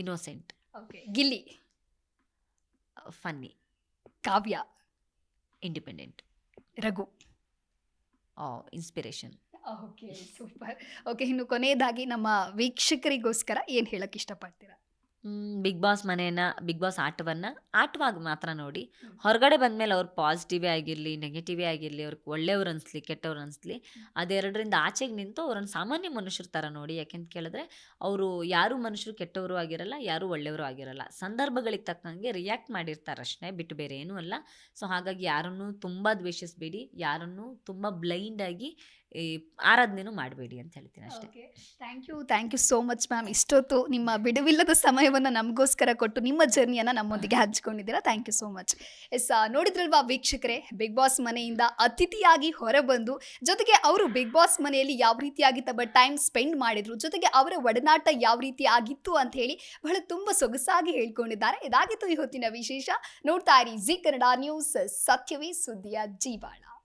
Innocent okay Gilli. Funny Kavya. Independent Raghu. Inspiration okay super okay ಇನ್ನು ಕೊನೆಯದಾಗಿ ನಮ್ಮ ವೀಕ್ಷಕರಿಗೋಸ್ಕರ ಏನು ಹೇಳಕ್ಕೆ ಇಷ್ಟಪಡ್ತೀರಾ? ಬಿಗ್ ಬಾಸ್ ಮನೆಯನ್ನ ಬಿಗ್ ಬಾಸ್ ಆಟವನ್ನ ಆಟವಾಗಿ ಮಾತ್ರ ನೋಡಿ. ಹೊರಗಡೆ ಬಂದ್ಮೇಲೆ ಅವ್ರು ಪಾಸಿಟಿವೇ ಆಗಿರಲಿ ನೆಗೆಟಿವೇ ಆಗಿರಲಿ ಅವ್ರಿಗೆ ಒಳ್ಳೆಯವ್ರು ಅನ್ಸ್ಲಿ ಕೆಟ್ಟವ್ರು ಅನಿಸ್ಲಿ ಅದೆರಡರಿಂದ ಆಚೆಗೆ ನಿಂತು ಅವ್ರನ್ನ ಸಾಮಾನ್ಯ ಮನುಷ್ಯರ ಥರ ನೋಡಿ. ಯಾಕೆಂತ ಕೇಳಿದ್ರೆ ಅವರು ಯಾರು ಮನುಷ್ಯರು ಕೆಟ್ಟವರು ಆಗಿರಲ್ಲ ಯಾರು ಒಳ್ಳೆಯವರು ಆಗಿರಲ್ಲ. ಸಂದರ್ಭಗಳಿಗೆ ತಕ್ಕಂಗೆ ರಿಯಾಕ್ಟ್ ಮಾಡಿರ್ತಾರೆ ಅಷ್ಟೇ ಬಿಟ್ಟು ಬೇರೆ ಏನೂ ಅಲ್ಲ. ಸೊ ಹಾಗಾಗಿ ಯಾರನ್ನು ತುಂಬ ದ್ವೇಷಿಸಬೇಡಿ ಯಾರನ್ನು ತುಂಬ ಬ್ಲೈಂಡಾಗಿ ಆರಾಧನೆನೂ ಮಾಡಬೇಡಿ ಅಂತ ಹೇಳ್ತೀನಿ ಅಷ್ಟೇ. Thank you thank you so much ma'am ಇಷ್ಟೊತ್ತು ನಿಮ್ಮ ಬಿಡುವಿಲ್ಲದ ಸಮಯವನ್ನು ನಮಗೋಸ್ಕರ ಕೊಟ್ಟು ನಿಮ್ಮ ಜರ್ನಿಯನ್ನು ನಮ್ಮೊಂದಿಗೆ ಹಂಚ್ಕೊಂಡಿದ್ದೀರಾ? Thank you so much yes ನೋಡಿದ್ರಲ್ವಾ ವೀಕ್ಷಕರೇ ಬಿಗ್ ಬಾಸ್ ಮನೆಯಿಂದ ಅತಿಥಿಯಾಗಿ ಹೊರಬಂದು, ಜೊತೆಗೆ ಅವರು ಬಿಗ್ ಬಾಸ್ ಮನೆಯಲ್ಲಿ ಯಾವ ರೀತಿಯಾಗಿ ತಮ್ಮ ಟೈಮ್ ಸ್ಪೆಂಡ್ ಮಾಡಿದ್ರು, ಜೊತೆಗೆ ಅವರ ಒಡನಾಟ ಯಾವ ರೀತಿ ಆಗಿತ್ತು ಅಂತ ಹೇಳಿ ಬಹಳ ತುಂಬ ಸೊಗಸಾಗಿ ಹೇಳ್ಕೊಂಡಿದ್ದಾರೆ. ಇದಾಗಿತ್ತು ಇವತ್ತಿನ ವಿಶೇಷ. ನೋಡ್ತಾ ಇರಿ, ಜಿ ಕನ್ನಡ ನ್ಯೂಸ್, ಸತ್ಯವೇ ಸುದ್ದಿಯ ಜೀವಾಳ.